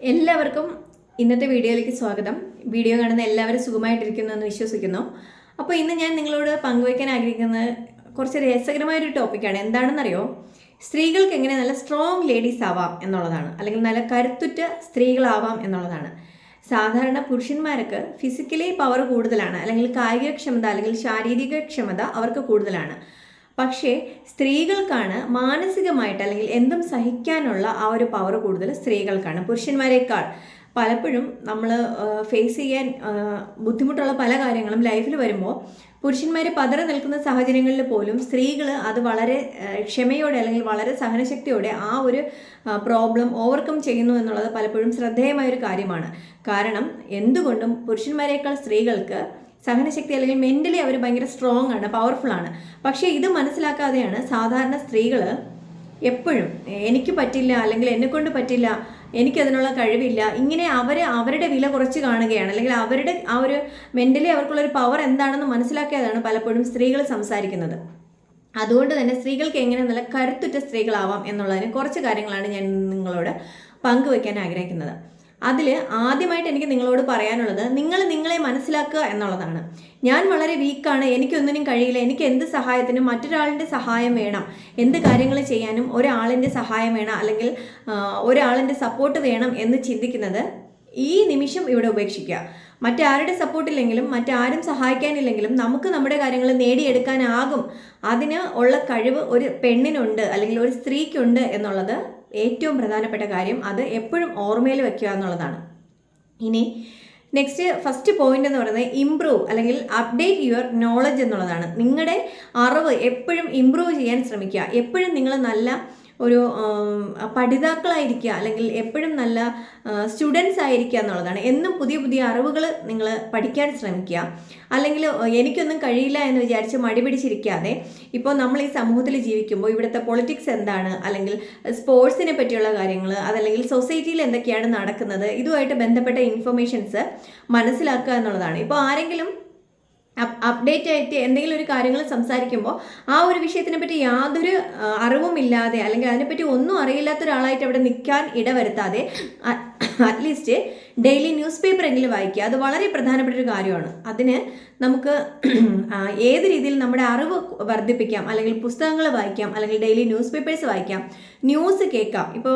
എല്ലാവർക്കും ഇന്നത്തെ വീഡിയോയിലേക്ക് സ്വാഗതം. വീഡിയോ കാണുന്ന എല്ലാവരും സുഖമായിട്ടിരിക്കുന്നു എന്ന് വിശ്വസിക്കുന്നു. അപ്പോൾ ഇന്ന് ഞാൻ നിങ്ങളോട് പങ്കുവയ്ക്കാൻ ആഗ്രഹിക്കുന്ന കുറച്ച് രസകരമായൊരു ടോപ്പിക്കാണ്. എന്താണെന്നറിയോ? സ്ത്രീകൾക്ക് എങ്ങനെ നല്ല സ്ട്രോങ് ലേഡീസ് ആവാം എന്നുള്ളതാണ്. അല്ലെങ്കിൽ നല്ല കരുത്തുറ്റ സ്ത്രീകളാവാം എന്നുള്ളതാണ്. സാധാരണ പുരുഷന്മാർക്ക് ഫിസിക്കലി പവർ കൂടുതലാണ്. അല്ലെങ്കിൽ കായികക്ഷമത അല്ലെങ്കിൽ ശാരീരിക ക്ഷമത അവർക്ക് കൂടുതലാണ്. പക്ഷേ സ്ത്രീകൾക്കാണ് മാനസികമായിട്ട് അല്ലെങ്കിൽ എന്തും സഹിക്കാനുള്ള ആ ഒരു പവർ കൂടുതൽ സ്ത്രീകൾക്കാണ് പുരുഷന്മാരെക്കാൾ. പലപ്പോഴും നമ്മൾ ഫേസ് ചെയ്യാൻ ബുദ്ധിമുട്ടുള്ള പല കാര്യങ്ങളും ലൈഫിൽ വരുമ്പോൾ പുരുഷന്മാർ പതറി നിൽക്കുന്ന സാഹചര്യങ്ങളിൽ പോലും സ്ത്രീകൾ അത് വളരെ ക്ഷമയോടെ അല്ലെങ്കിൽ വളരെ സഹനശക്തിയോടെ ആ ഒരു പ്രോബ്ലം ഓവർകം ചെയ്യുന്നു എന്നുള്ളത് പലപ്പോഴും ശ്രദ്ധേയമായൊരു കാര്യമാണ്. കാരണം എന്തുകൊണ്ടും പുരുഷന്മാരെക്കാൾ സ്ത്രീകൾക്ക് സഹനശക്തി അല്ലെങ്കിൽ മെന്റലി അവർ ഭയങ്കര സ്ട്രോങ് ആണ് പവർഫുൾ ആണ്. പക്ഷേ ഇത് മനസ്സിലാക്കാതെയാണ് സാധാരണ സ്ത്രീകൾ എപ്പോഴും എനിക്ക് പറ്റില്ല അല്ലെങ്കിൽ എന്നെക്കൊണ്ട് പറ്റില്ല എനിക്കതിനുള്ള കഴിവില്ല ഇങ്ങനെ അവർ അവരുടെ വില കുറച്ച് കാണുകയാണ്. അല്ലെങ്കിൽ അവരുടെ ആ ഒരു മെന്റലി അവർക്കുള്ളൊരു പവർ എന്താണെന്ന് മനസ്സിലാക്കിയതാണ് പലപ്പോഴും സ്ത്രീകൾ സംസാരിക്കുന്നത്. അതുകൊണ്ട് തന്നെ സ്ത്രീകൾക്ക് എങ്ങനെ നല്ല കരുത്തുറ്റ സ്ത്രീകളാവാം എന്നുള്ളതിന് കുറച്ച് കാര്യങ്ങളാണ് ഞാൻ നിങ്ങളോട് പങ്കുവയ്ക്കാൻ ആഗ്രഹിക്കുന്നത്. അതിൽ ആദ്യമായിട്ട് എനിക്ക് നിങ്ങളോട് പറയാനുള്ളത് നിങ്ങൾ നിങ്ങളെ മനസ്സിലാക്കുക എന്നുള്ളതാണ്. ഞാൻ വളരെ വീക്കാണ് എനിക്കൊന്നിനും കഴിയില്ല എനിക്ക് എന്ത് സഹായത്തിനും മറ്റൊരാളിന്റെ സഹായം വേണം എന്ത് കാര്യങ്ങൾ ചെയ്യാനും ഒരാളിന്റെ സഹായം വേണം അല്ലെങ്കിൽ ഒരാളിന്റെ സപ്പോർട്ട് വേണം എന്ന് ചിന്തിക്കുന്നത് ഈ നിമിഷം ഇവിടെ ഉപേക്ഷിക്കുക. മറ്റാരുടെ സപ്പോർട്ടില്ലെങ്കിലും മറ്റാരും സഹായിക്കാനില്ലെങ്കിലും നമുക്ക് നമ്മുടെ കാര്യങ്ങൾ നേടിയെടുക്കാനാകും. അതിന് ഉള്ള കഴിവ് ഒരു പെണ്ണിനുണ്ട് അല്ലെങ്കിൽ ഒരു സ്ത്രീക്കുണ്ട് എന്നുള്ളത് ഏറ്റവും പ്രധാനപ്പെട്ട കാര്യം അത് എപ്പോഴും ഓർമ്മയിൽ വെക്കുക എന്നുള്ളതാണ്. ഇനി നെക്സ്റ്റ് ഫസ്റ്റ് പോയിന്റ് എന്ന് പറയുന്നത് ഇംപ്രൂവ് അല്ലെങ്കിൽ അപ്ഡേറ്റ് യുവർ നോളജ് എന്നുള്ളതാണ്. നിങ്ങളുടെ അറിവ് എപ്പോഴും ഇംപ്രൂവ് ചെയ്യാൻ ശ്രമിക്കുക. എപ്പോഴും നിങ്ങൾ നല്ല ഒരു പഠിതാക്കളായിരിക്കുക അല്ലെങ്കിൽ എപ്പോഴും നല്ല സ്റ്റുഡൻസ് ആയിരിക്കുക എന്നുള്ളതാണ്. എന്നും പുതിയ പുതിയ അറിവുകൾ നിങ്ങൾ പഠിക്കാൻ ശ്രമിക്കുക. അല്ലെങ്കിൽ എനിക്കൊന്നും കഴിയില്ല എന്ന് വിചാരിച്ച് മടി പിടിച്ചിരിക്കാതെ ഇപ്പോൾ നമ്മൾ ഈ സമൂഹത്തിൽ ജീവിക്കുമ്പോൾ ഇവിടുത്തെ പൊളിറ്റിക്സ് എന്താണ്? അല്ലെങ്കിൽ സ്പോർട്സിനെ പറ്റിയുള്ള കാര്യങ്ങൾ അതല്ലെങ്കിൽ സൊസൈറ്റിയിൽ എന്തൊക്കെയാണ് നടക്കുന്നത്? ഇതുമായിട്ട് ബന്ധപ്പെട്ട ഇൻഫർമേഷൻസ് മനസ്സിലാക്കുക എന്നുള്ളതാണ്. ഇപ്പോൾ ആരെങ്കിലും അപ്ഡേറ്റ് ആയിട്ട് എന്തെങ്കിലും ഒരു കാര്യങ്ങൾ സംസാരിക്കുമ്പോൾ ആ ഒരു വിഷയത്തിനെ പറ്റി യാതൊരു അറിവുമില്ലാതെ അല്ലെങ്കിൽ അതിനെപ്പറ്റി ഒന്നും അറിയില്ലാത്ത ഒരാളായിട്ട് അവിടെ നിൽക്കാൻ ഇടവരുത്താതെ അറ്റ്ലീസ്റ്റ് ഡെയിലി ന്യൂസ് പേപ്പർ എങ്കിലും വായിക്കുക. അത് വളരെ പ്രധാനപ്പെട്ട ഒരു കാര്യമാണ്. അതിന് നമുക്ക് ഏത് രീതിയിൽ നമ്മുടെ അറിവ് വർദ്ധിപ്പിക്കാം അല്ലെങ്കിൽ പുസ്തകങ്ങൾ വായിക്കാം അല്ലെങ്കിൽ ഡെയിലി ന്യൂസ് പേപ്പേഴ്സ് വായിക്കാം ന്യൂസ് കേൾക്കാം. ഇപ്പോൾ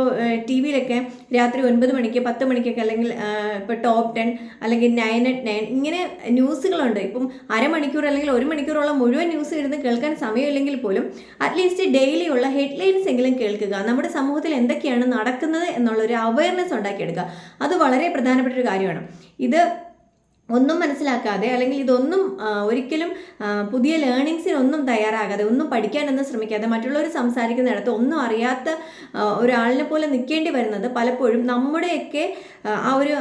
ടി വിയിലൊക്കെ രാത്രി ഒൻപത് മണിക്ക് പത്ത് മണിക്കൊക്കെ അല്ലെങ്കിൽ ഇപ്പോൾ ടോപ്പ് ടെൻ അല്ലെങ്കിൽ നയൻ അറ്റ് നയൻ ഇങ്ങനെ ന്യൂസുകളുണ്ട് ഇപ്പം അരമണിക്കൂർ അല്ലെങ്കിൽ ഒരു മണിക്കൂറോളം മുഴുവൻ ന്യൂസ് ഇരുന്ന് കേൾക്കാൻ സമയമില്ലെങ്കിൽ പോലും അറ്റ്ലീസ്റ്റ് ഡെയിലി ഉള്ള ഹെഡ്ലൈൻസ് എങ്കിലും കേൾക്കുക. നമ്മുടെ സമൂഹത്തിൽ എന്തൊക്കെയാണ് നടക്കുന്നത് എന്നുള്ളൊരു അവയർനെസ് ഉണ്ടാക്കിയെടുക്കുക. അത് വളരെ പ്രധാനപ്പെട്ട ഒരു കാര്യമാണ്. ഇത് ഒന്നും മനസ്സിലാക്കാതെ അല്ലെങ്കിൽ ഇതൊന്നും ഒരിക്കലും പുതിയ ലേണിങ്സിനൊന്നും തയ്യാറാകാതെ ഒന്നും പഠിക്കാനൊന്നും ശ്രമിക്കാതെ മറ്റുള്ളവർ സംസാരിക്കുന്നിടത്ത് ഒന്നും അറിയാത്ത ഒരാളിനെ പോലെ നിൽക്കേണ്ടി വരുന്നത് പലപ്പോഴും നമ്മുടെയൊക്കെ ആ ഒരു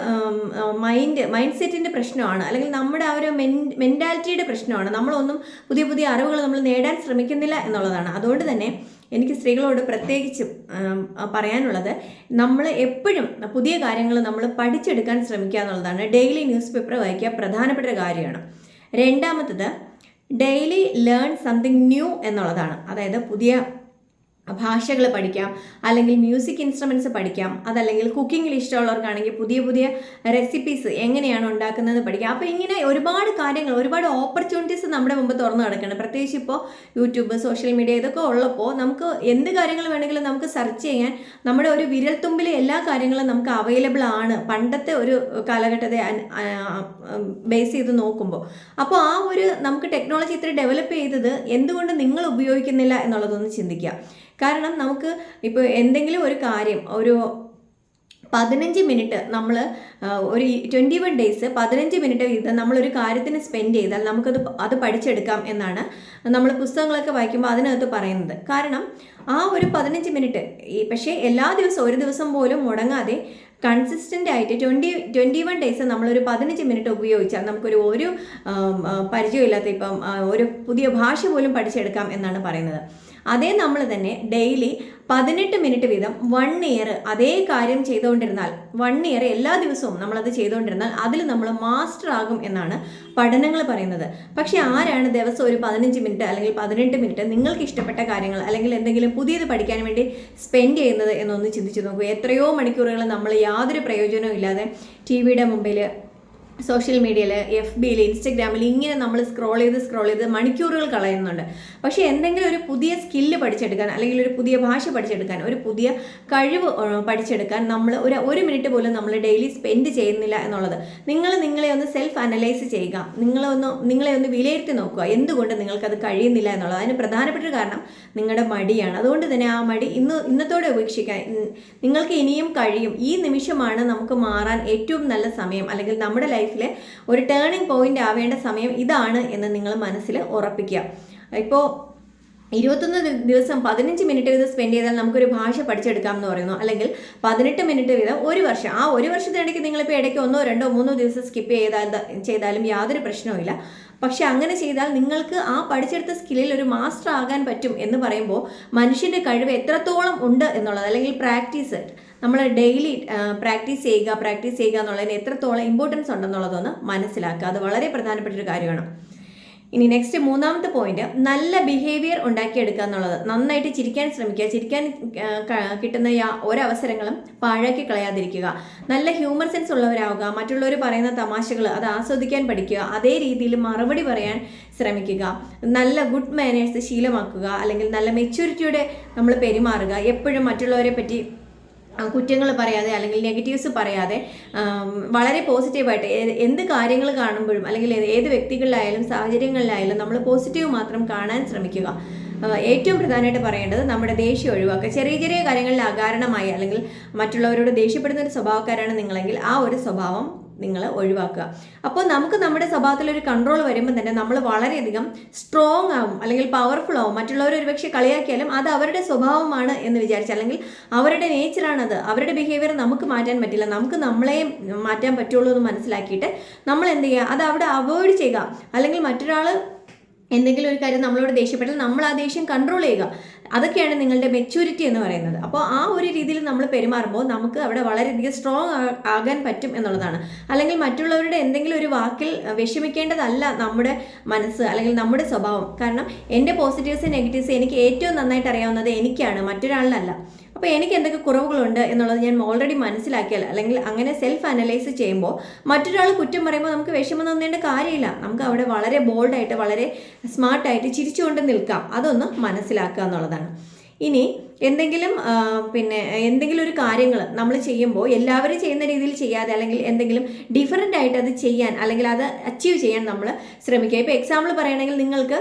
മൈൻഡ് മൈൻഡ് സെറ്റിന്റെ പ്രശ്നമാണ്. അല്ലെങ്കിൽ നമ്മുടെ ആ ഒരു മെൻ മെന്റാലിറ്റിയുടെ പ്രശ്നമാണ്. നമ്മളൊന്നും പുതിയ പുതിയ അറിവുകൾ നമ്മൾ നേടാൻ ശ്രമിക്കുന്നില്ല എന്നുള്ളതാണ്. അതുകൊണ്ട് തന്നെ എനിക്ക് സ്ത്രീകളോട് പ്രത്യേകിച്ചും പറയാനുള്ളത് നമ്മൾ എപ്പോഴും പുതിയ കാര്യങ്ങൾ നമ്മൾ പഠിച്ചെടുക്കാൻ ശ്രമിക്കുക എന്നുള്ളതാണ്. ഡെയിലി ന്യൂസ് പേപ്പർ വായിക്കുക പ്രധാനപ്പെട്ട കാര്യമാണ്. രണ്ടാമത്തത് ഡെയിലി ലേൺ സംതിങ് ന്യൂ എന്നുള്ളതാണ്. അതായത് പുതിയ ഭാഷകൾ പഠിക്കാം അല്ലെങ്കിൽ മ്യൂസിക് ഇൻസ്ട്രുമെന്റ്സ് പഠിക്കാം അതല്ലെങ്കിൽ കുക്കിങ്ങിൽ ഇഷ്ടമുള്ളവർക്കാണെങ്കിൽ പുതിയ പുതിയ റെസിപ്പീസ് എങ്ങനെയാണ് ഉണ്ടാക്കുന്നത് പഠിക്കാം. അപ്പോൾ ഇങ്ങനെ ഒരുപാട് കാര്യങ്ങൾ ഒരുപാട് ഓപ്പർച്യൂണിറ്റീസ് നമ്മുടെ മുമ്പ് തുറന്നു കിടക്കുകയാണ് പ്രത്യേകിച്ച് ഇപ്പോൾ യൂട്യൂബ് സോഷ്യൽ മീഡിയ ഇതൊക്കെ ഉള്ളപ്പോൾ നമുക്ക് എന്ത് കാര്യങ്ങൾ വേണമെങ്കിലും നമുക്ക് സെർച്ച് ചെയ്യാൻ നമ്മുടെ ഒരു വിരൽത്തുമ്പിൽ എല്ലാ കാര്യങ്ങളും നമുക്ക് അവൈലബിൾ ആണ് പണ്ടത്തെ ഒരു കാലഘട്ടത്തെ ബേസ് ചെയ്ത് നോക്കുമ്പോൾ അപ്പോൾ ആ ഒരു നമുക്ക് ടെക്നോളജി ഇത്ര ഡെവലപ്പ് ചെയ്തത് എന്തുകൊണ്ട് നിങ്ങൾ ഉപയോഗിക്കുന്നില്ല എന്നുള്ളതൊന്ന് ചിന്തിക്കുക. കാരണം നമുക്ക് ഇപ്പോൾ എന്തെങ്കിലും ഒരു കാര്യം ഒരു പതിനഞ്ച് മിനിറ്റ് നമ്മൾ ഒരു ട്വന്റി വൺ ഡേയ്സ് പതിനഞ്ച് മിനിറ്റ് വീതം നമ്മളൊരു കാര്യത്തിന് സ്പെൻഡ് ചെയ്താൽ നമുക്കത് അത് പഠിച്ചെടുക്കാം എന്നാണ് നമ്മൾ പുസ്തകങ്ങളൊക്കെ വായിക്കുമ്പോൾ അതിനകത്ത് പറയുന്നത്. കാരണം ആ ഒരു പതിനഞ്ച് മിനിറ്റ് ഈ പക്ഷേ എല്ലാ ദിവസവും ഒരു ദിവസം പോലും മുടങ്ങാതെ കൺസിസ്റ്റന്റ് ആയിട്ട് ട്വന്റി ട്വന്റി വൺ ഡേയ്സ് നമ്മളൊരു പതിനഞ്ച് മിനിറ്റ് ഉപയോഗിച്ചാൽ നമുക്കൊരു ഒരു പരിചയമില്ലാത്ത ഇപ്പം ഒരു പുതിയ ഭാഷ പോലും പഠിച്ചെടുക്കാം എന്നാണ് പറയുന്നത്. അതേ നമ്മൾ തന്നെ ഡെയിലി പതിനെട്ട് മിനിറ്റ് വീതം വൺ ഇയർ അതേ കാര്യം ചെയ്തുകൊണ്ടിരുന്നാൽ വൺ ഇയർ എല്ലാ ദിവസവും നമ്മളത് ചെയ്തുകൊണ്ടിരുന്നാൽ അതിൽ നമ്മൾ മാസ്റ്റർ ആകും എന്നാണ് പഠനങ്ങൾ പറയുന്നത്. പക്ഷേ ആരാണ് ദിവസം ഒരു പതിനഞ്ച് മിനിറ്റ് അല്ലെങ്കിൽ പതിനെട്ട് മിനിറ്റ് നിങ്ങൾക്ക് ഇഷ്ടപ്പെട്ട കാര്യങ്ങൾ അല്ലെങ്കിൽ എന്തെങ്കിലും പുതിയത് പഠിക്കാൻ വേണ്ടി സ്പെൻഡ് ചെയ്യുന്നത് എന്നൊന്ന് ചിന്തിച്ചു നോക്കൂ. എത്രയോ മണിക്കൂറുകൾ നമ്മൾ യാതൊരു പ്രയോജനവും ഇല്ലാതെ ടി വിയുടെ മുമ്പിൽ സോഷ്യൽ മീഡിയയിൽ എഫ് ബിയിൽ ഇൻസ്റ്റഗ്രാമിൽ ഇങ്ങനെ നമ്മൾ സ്ക്രോൾ ചെയ്ത് സ്ക്രോൾ ചെയ്ത് മണിക്കൂറുകൾ കളയുന്നുണ്ട്. പക്ഷേ എന്തെങ്കിലും ഒരു പുതിയ സ്കില്ല് പഠിച്ചെടുക്കാൻ അല്ലെങ്കിൽ ഒരു പുതിയ ഭാഷ പഠിച്ചെടുക്കാൻ ഒരു പുതിയ കഴിവ് പഠിച്ചെടുക്കാൻ നമ്മൾ ഒരു ഒരു മിനിറ്റ് പോലും നമ്മൾ ഡെയിലി സ്പെൻഡ് ചെയ്യുന്നില്ല എന്നുള്ളത്. നിങ്ങൾ നിങ്ങളെ ഒന്ന് സെൽഫ് അനലൈസ് ചെയ്യുക. നിങ്ങളെ ഒന്ന് നിങ്ങളെ ഒന്ന് വിലയിരുത്തി നോക്കുക. എന്തുകൊണ്ട് നിങ്ങൾക്കത് കഴിയുന്നില്ല എന്നുള്ളത്. അതിന് പ്രധാനപ്പെട്ട കാരണം നിങ്ങളുടെ മടിയാണ്. അതുകൊണ്ട് തന്നെ ആ മടി ഇന്ന് ഇന്നത്തോടെ ഉപേക്ഷിക്കാൻ നിങ്ങൾക്ക് ഇനിയും കഴിയും. ഈ നിമിഷമാണ് നമുക്ക് മാറാൻ ഏറ്റവും നല്ല സമയം. അല്ലെങ്കിൽ നമ്മുടെ ലൈഫിലെ ഒരു ടേണിംഗ് പോയിന്റ് ആവേണ്ട സമയം ഇതാണ് എന്ന് നിങ്ങൾ മനസ്സിൽ ഉറപ്പിക്കുക. ഇപ്പോൾ ഇരുപത്തൊന്ന് ദിവസം പതിനഞ്ച് മിനിറ്റ് വീതം സ്പെൻഡ് ചെയ്താൽ നമുക്കൊരു ഭാഷ പഠിച്ചെടുക്കാം എന്ന് പറയുന്നു. അല്ലെങ്കിൽ പതിനെട്ട് മിനിറ്റ് വീതം ഒരു വർഷം. ആ ഒരു വർഷത്തിനിടയ്ക്ക് നിങ്ങളിപ്പോൾ ഇടയ്ക്ക് ഒന്നോ രണ്ടോ മൂന്നോ ദിവസം സ്കിപ്പ് ചെയ്താൽ ചെയ്താലും യാതൊരു പ്രശ്നവുമില്ല പക്ഷെ അങ്ങനെ ചെയ്താൽ നിങ്ങൾക്ക് ആ പഠിച്ചെടുത്ത സ്കില്ലിൽ ഒരു മാസ്റ്റർ ആകാൻ പറ്റും എന്ന് പറയുമ്പോൾ മനുഷ്യന്റെ കഴിവ് എത്രത്തോളം ഉണ്ട് എന്നുള്ളത് അല്ലെങ്കിൽ പ്രാക്ടീസ് നമ്മൾ ഡെയിലി പ്രാക്ടീസ് ചെയ്യുക പ്രാക്ടീസ് ചെയ്യുക എന്നുള്ളതിന് എത്രത്തോളം ഇമ്പോർട്ടൻസ് ഉണ്ടെന്നുള്ളതൊന്ന് മനസ്സിലാക്കുക. അത് വളരെ പ്രധാനപ്പെട്ട ഒരു കാര്യമാണ്. ഇനി നെക്സ്റ്റ് മൂന്നാമത്തെ പോയിന്റ് നല്ല ബിഹേവിയർ ഉണ്ടാക്കിയെടുക്കുക എന്നുള്ളത്. നന്നായിട്ട് ചിരിക്കാൻ ശ്രമിക്കുക ചിരിക്കാൻ കിട്ടുന്ന ഒരവസരങ്ങളും പാഴാക്കി കളയാതിരിക്കുക. നല്ല ഹ്യൂമർ സെൻസ് ഉള്ളവരാവുക മറ്റുള്ളവർ പറയുന്ന തമാശകൾ അത് ആസ്വദിക്കാൻ പഠിക്കുക അതേ രീതിയിൽ മറുപടി പറയാൻ ശ്രമിക്കുക. നല്ല ഗുഡ് മാനേഴ്സ് ശീലമാക്കുക അല്ലെങ്കിൽ നല്ല മെച്യൂരിറ്റിയോടെ നമ്മൾ പെരുമാറുക. എപ്പോഴും മറ്റുള്ളവരെ പറ്റി കുറ്റങ്ങൾ പറയാതെ അല്ലെങ്കിൽ നെഗറ്റീവ്സ് പറയാതെ വളരെ പോസിറ്റീവായിട്ട് എന്ത് കാര്യങ്ങൾ കാണുമ്പോഴും അല്ലെങ്കിൽ ഏത് വ്യക്തികളിലായാലും സാഹചര്യങ്ങളിലായാലും നമ്മൾ പോസിറ്റീവ് മാത്രം കാണാൻ ശ്രമിക്കുക. ഏറ്റവും പ്രധാനമായിട്ട് പറയേണ്ടത് നമ്മുടെ ദേഷ്യം ഒഴിവാക്കുക. ചെറിയ ചെറിയ കാര്യങ്ങളിൽ അകാരണമായി അല്ലെങ്കിൽ മറ്റുള്ളവരോട് ദേഷ്യപ്പെടുന്ന ഒരു സ്വഭാവക്കാരാണ് നിങ്ങളെങ്കിൽ ആ ഒരു സ്വഭാവം നിങ്ങൾ ഒഴിവാക്കുക. അപ്പോൾ നമുക്ക് നമ്മുടെ സ്വഭാവത്തിൽ ഒരു കൺട്രോൾ വരുമ്പോൾ തന്നെ നമ്മൾ വളരെയധികം സ്ട്രോങ് ആവും അല്ലെങ്കിൽ പവർഫുൾ ആവും. മറ്റുള്ളവർ ഒരുപക്ഷെ കളിയാക്കിയാലും അത് അവരുടെ സ്വഭാവമാണ് എന്ന് വിചാരിച്ച് അല്ലെങ്കിൽ അവരുടെ നേച്ചറാണത് അവരുടെ ബിഹേവിയർ നമുക്ക് മാറ്റാൻ പറ്റില്ല. നമുക്ക് നമ്മളെയും മാറ്റാൻ പറ്റുള്ളൂ എന്ന് മനസ്സിലാക്കിയിട്ട് നമ്മൾ എന്ത് ചെയ്യുക? അത് അവിടെ അവോയ്ഡ് ചെയ്യുക. അല്ലെങ്കിൽ മറ്റൊരാൾ എന്തെങ്കിലും ഒരു കാര്യം നമ്മളോട് ദേഷ്യപ്പെട്ടാൽ നമ്മൾ ആ ദേഷ്യം കൺട്രോൾ ചെയ്യുക. അതൊക്കെയാണ് നിങ്ങളുടെ മെച്യൂരിറ്റി എന്ന് പറയുന്നത്. അപ്പോൾ ആ ഒരു രീതിയിൽ നമ്മൾ പെരുമാറുമ്പോൾ നമുക്ക് അവിടെ വളരെയധികം സ്ട്രോങ് ആകാൻ പറ്റും എന്നുള്ളതാണ്. അല്ലെങ്കിൽ മറ്റുള്ളവരുടെ എന്തെങ്കിലും ഒരു വാക്കിൽ വിഷമിക്കേണ്ടതല്ല നമ്മുടെ മനസ്സ് അല്ലെങ്കിൽ നമ്മുടെ സ്വഭാവം. കാരണം എന്റെ പോസിറ്റീവ്സ് നെഗറ്റീവ്സ് എനിക്ക് ഏറ്റവും നന്നായിട്ട് അറിയാവുന്നത് എനിക്കാണ് മറ്റൊരാളിനല്ല. അപ്പോൾ എനിക്ക് എന്തൊക്കെ കുറവുകളുണ്ട് എന്നുള്ളത് ഞാൻ ഓൾറെഡി മനസ്സിലാക്കിയാൽ അല്ലെങ്കിൽ അങ്ങനെ സെൽഫ് അനലൈസ് ചെയ്യുമ്പോൾ മറ്റൊരാൾ കുറ്റം പറയുമ്പോൾ നമുക്ക് വിഷമം തോന്നേണ്ട കാര്യമില്ല. നമുക്ക് അവിടെ വളരെ ബോൾഡായിട്ട് വളരെ സ്മാർട്ടായിട്ട് ചിരിച്ചുകൊണ്ട് നിൽക്കാം. അതൊന്ന് മനസ്സിലാക്കുക എന്നുള്ളതാണ്. ഇനി എന്തെങ്കിലും പിന്നെ എന്തെങ്കിലും ഒരു കാര്യങ്ങൾ നമ്മൾ ചെയ്യുമ്പോൾ എല്ലാവരും ചെയ്യുന്ന രീതിയിൽ ചെയ്യാതെ അല്ലെങ്കിൽ എന്തെങ്കിലും ഡിഫറെന്റ് ആയിട്ട് അത് ചെയ്യാൻ അല്ലെങ്കിൽ അത് അച്ചീവ് ചെയ്യാൻ നമ്മൾ ശ്രമിക്കുക. ഇപ്പോൾ എക്സാമ്പിൾ പറയുകയാണെങ്കിൽ നിങ്ങൾക്ക്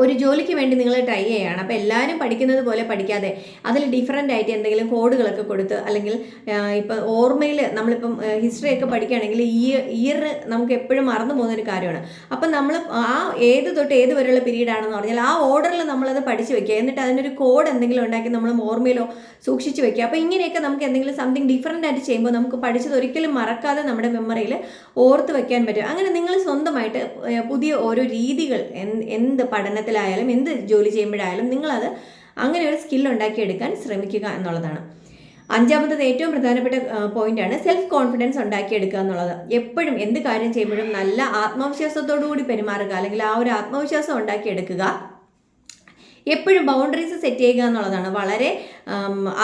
ഒരു ജോലിക്ക് വേണ്ടി നിങ്ങൾ ട്രൈ ചെയ്യുകയാണ് അപ്പോൾ എല്ലാവരും പഠിക്കുന്നത് പോലെ പഠിക്കാതെ അതിൽ ഡിഫറെന്റ് ആയിട്ട് എന്തെങ്കിലും കോഡുകളൊക്കെ കൊടുത്ത് അല്ലെങ്കിൽ ഇപ്പം ഓർമ്മയിൽ നമ്മളിപ്പം ഹിസ്റ്ററി ഒക്കെ പഠിക്കുകയാണെങ്കിൽ ഈ ഇയർ നമുക്ക് എപ്പോഴും മറന്നു പോകുന്ന ഒരു കാര്യമാണ്. അപ്പം നമ്മൾ ആ ഏത് തൊട്ട് ഏത് വരെയുള്ള പീരീഡ് ആണെന്ന് പറഞ്ഞാൽ ആ ഓർഡറിൽ നമ്മളത് പഠിച്ചു വെക്കുക. എന്നിട്ട് അതിനൊരു കോഡ് എന്തെങ്കിലും ഉണ്ടാക്കി നമ്മൾ ഓർമ്മയിലോ സൂക്ഷിച്ചു വെക്കുക. അപ്പോൾ ഇങ്ങനെയൊക്കെ നമുക്ക് എന്തെങ്കിലും സംതിങ് ഡിഫറെന്റ് ആയിട്ട് ചെയ്യുമ്പോൾ നമുക്ക് പഠിച്ചത് ഒരിക്കലും മറക്കാതെ നമ്മുടെ മെമ്മറിയിൽ ഓർത്ത് വെക്കാൻ പറ്റും. അങ്ങനെ നിങ്ങൾ സ്വന്തമായിട്ട് പുതിയ ഓരോ രീതികൾ എന്ത് പഠനത്തിലായാലും എന്ത് ജോലി ചെയ്യുമ്പോഴായാലും നിങ്ങളത് അങ്ങനെ ഒരു സ്കിൽ ഉണ്ടാക്കിയെടുക്കാൻ ശ്രമിക്കുക എന്നുള്ളതാണ്. അഞ്ചാമത്തത് ഏറ്റവും പ്രധാനപ്പെട്ട പോയിന്റാണ് സെൽഫ് കോൺഫിഡൻസ് ഉണ്ടാക്കിയെടുക്കുക എന്നുള്ളത്. എപ്പോഴും എന്ത് കാര്യം ചെയ്യുമ്പോഴും നല്ല ആത്മവിശ്വാസത്തോടു കൂടി പെരുമാറുക അല്ലെങ്കിൽ ആ ഒരു ആത്മവിശ്വാസം ഉണ്ടാക്കിയെടുക്കുക എപ്പോഴും ബൗണ്ടറീസ് സെറ്റ് ചെയ്യുക എന്നുള്ളതാണ്. വളരെ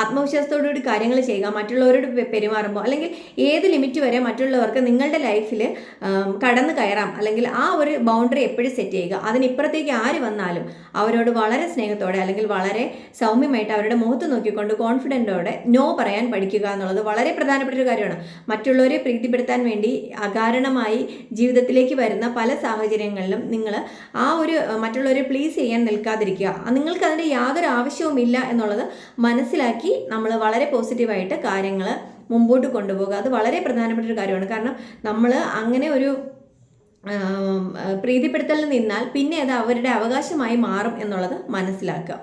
ആത്മവിശ്വാസത്തോടുകൂടി കാര്യങ്ങൾ ചെയ്യുക മറ്റുള്ളവരോട് പെരുമാറുമ്പോൾ അല്ലെങ്കിൽ ഏത് ലിമിറ്റ് വരെ മറ്റുള്ളവർക്ക് നിങ്ങളുടെ ലൈഫിൽ കടന്നു കയറാം. അല്ലെങ്കിൽ ആ ഒരു ബൗണ്ടറി എപ്പോഴും സെറ്റ് ചെയ്യുക. അതിനിപ്പുറത്തേക്ക് ആര് വന്നാലും അവരോട് വളരെ സ്നേഹത്തോടെ അല്ലെങ്കിൽ വളരെ സൗമ്യമായിട്ട് അവരുടെ മുഖത്ത് നോക്കിക്കൊണ്ട് കോൺഫിഡന്റോടെ നോ പറയാൻ പഠിക്കുക എന്നുള്ളത് വളരെ പ്രധാനപ്പെട്ട ഒരു കാര്യമാണ്. മറ്റുള്ളവരെ പ്രീതിപ്പെടുത്താൻ വേണ്ടി അകാരണമായി ജീവിതത്തിലേക്ക് വരുന്ന പല സാഹചര്യങ്ങളിലും നിങ്ങൾ ആ ഒരു മറ്റുള്ളവരെ പ്ലീസ് ചെയ്യാൻ നിൽക്കാതിരിക്കുക. നിങ്ങൾക്ക് അതിന്റെ യാതൊരു ആവശ്യവുമില്ല എന്നുള്ളത് മനസ്സിലാക്കി നമ്മൾ വളരെ പോസിറ്റീവായിട്ട് കാര്യങ്ങൾ മുമ്പോട്ട് കൊണ്ടുപോകുക. അത് വളരെ പ്രധാനപ്പെട്ട ഒരു കാര്യമാണ്. കാരണം നമ്മൾ അങ്ങനെ ഒരു പ്രീതിപ്പെടുത്തലിൽ നിന്നാൽ പിന്നെ അത് അവരുടെ അവകാശമായി മാറും എന്നുള്ളത് മനസ്സിലാക്കുക.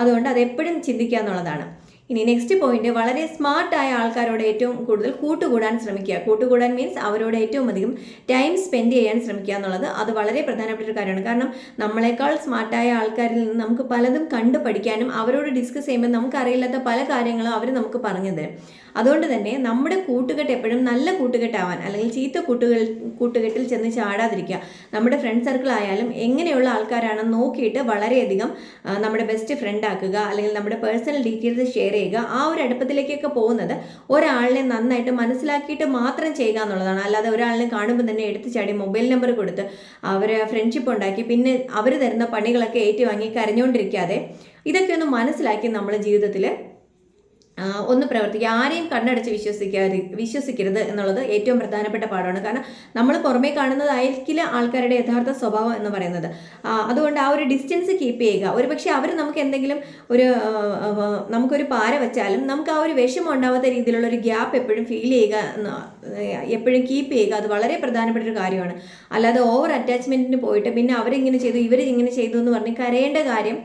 അതുകൊണ്ട് അത് എപ്പോഴും ചിന്തിക്കുക എന്നുള്ളതാണ്. ഇനി നെക്സ്റ്റ് പോയിന്റ് വളരെ സ്മാർട്ടായ ആൾക്കാരോട് ഏറ്റവും കൂടുതൽ കൂട്ടുകൂടാൻ ശ്രമിക്കുക. കൂട്ടുകൂടാൻ മീൻസ് അവരോട് ഏറ്റവും അധികം ടൈം സ്പെൻഡ് ചെയ്യാൻ ശ്രമിക്കുക എന്നുള്ളത് അത് വളരെ പ്രധാനപ്പെട്ട ഒരു കാര്യമാണ്. കാരണം നമ്മളെക്കാൾ സ്മാർട്ടായ ആൾക്കാരിൽ നിന്ന് നമുക്ക് പലതും കണ്ടു പഠിക്കാനും അവരോട് ഡിസ്കസ് ചെയ്യുമ്പോൾ നമുക്കറിയില്ലാത്ത പല കാര്യങ്ങളും അവർ നമുക്ക് പറഞ്ഞു തരും. അതുകൊണ്ട് തന്നെ നമ്മുടെ കൂട്ടുകെട്ട് എപ്പോഴും നല്ല കൂട്ടുകെട്ടാവാൻ അല്ലെങ്കിൽ ചീത്ത കൂട്ടുകൾ കൂട്ടുകെട്ടിൽ ചെന്ന് ചാടാതിരിക്കുക. നമ്മുടെ ഫ്രണ്ട് സർക്കിൾ ആയാലും എങ്ങനെയുള്ള ആൾക്കാരാണെന്ന് നോക്കിയിട്ട് വളരെയധികം നമ്മുടെ ബെസ്റ്റ് ഫ്രണ്ട് ആക്കുക അല്ലെങ്കിൽ നമ്മുടെ പേഴ്സണൽ ഡീറ്റെയിൽസ് ഷെയർ ചെയ്യുക. ആ ഒരു അടുപ്പത്തിലേക്കൊക്കെ പോകുന്നത് ഒരാളിനെ നന്നായിട്ട് മനസ്സിലാക്കിയിട്ട് മാത്രം ചെയ്യുക എന്നുള്ളതാണ്. അല്ലാതെ ഒരാളിനെ കാണുമ്പോൾ തന്നെ എടുത്തു ചാടി മൊബൈൽ നമ്പർ കൊടുത്ത് അവരെ ഫ്രണ്ട്ഷിപ്പ് ഉണ്ടാക്കി പിന്നെ അവർ തരുന്ന പണികളൊക്കെ ഏറ്റുവാങ്ങി കരഞ്ഞുകൊണ്ടിരിക്കാതെ ഇതൊക്കെ ഒന്ന് മനസ്സിലാക്കി നമ്മുടെ ജീവിതത്തിൽ ഒന്ന് പ്രവർത്തിക്കുക. ആരെയും കണ്ണടച്ച് വിശ്വസിക്കാതി വിശ്വസിക്കരുത് എന്നുള്ളത് ഏറ്റവും പ്രധാനപ്പെട്ട പാഠമാണ്. കാരണം നമ്മൾ പുറമേ കാണുന്നതായിരിക്കില്ല ആൾക്കാരുടെ യഥാർത്ഥ സ്വഭാവം എന്ന് പറയുന്നത്. അതുകൊണ്ട് ആ ഒരു ഡിസ്റ്റൻസ് കീപ്പ് ചെയ്യുക. ഒരു പക്ഷേ അവർ നമുക്ക് എന്തെങ്കിലും ഒരു നമുക്കൊരു പാര വെച്ചാലും നമുക്ക് ആ ഒരു വിഷമം ഉണ്ടാവാത്ത രീതിയിലുള്ള ഒരു ഗ്യാപ്പ് എപ്പോഴും ഫീൽ ചെയ്യുക എപ്പോഴും കീപ്പ് ചെയ്യുക അത് വളരെ പ്രധാനപ്പെട്ട ഒരു കാര്യമാണ്. അല്ലാതെ ഓവർ അറ്റാച്ച്മെന്റിന് പോയിട്ട് പിന്നെ അവരിങ്ങനെ ചെയ്തു ഇവർ ഇങ്ങനെ ചെയ്തു എന്ന് പറഞ്ഞ് കരയേണ്ട കാര്യം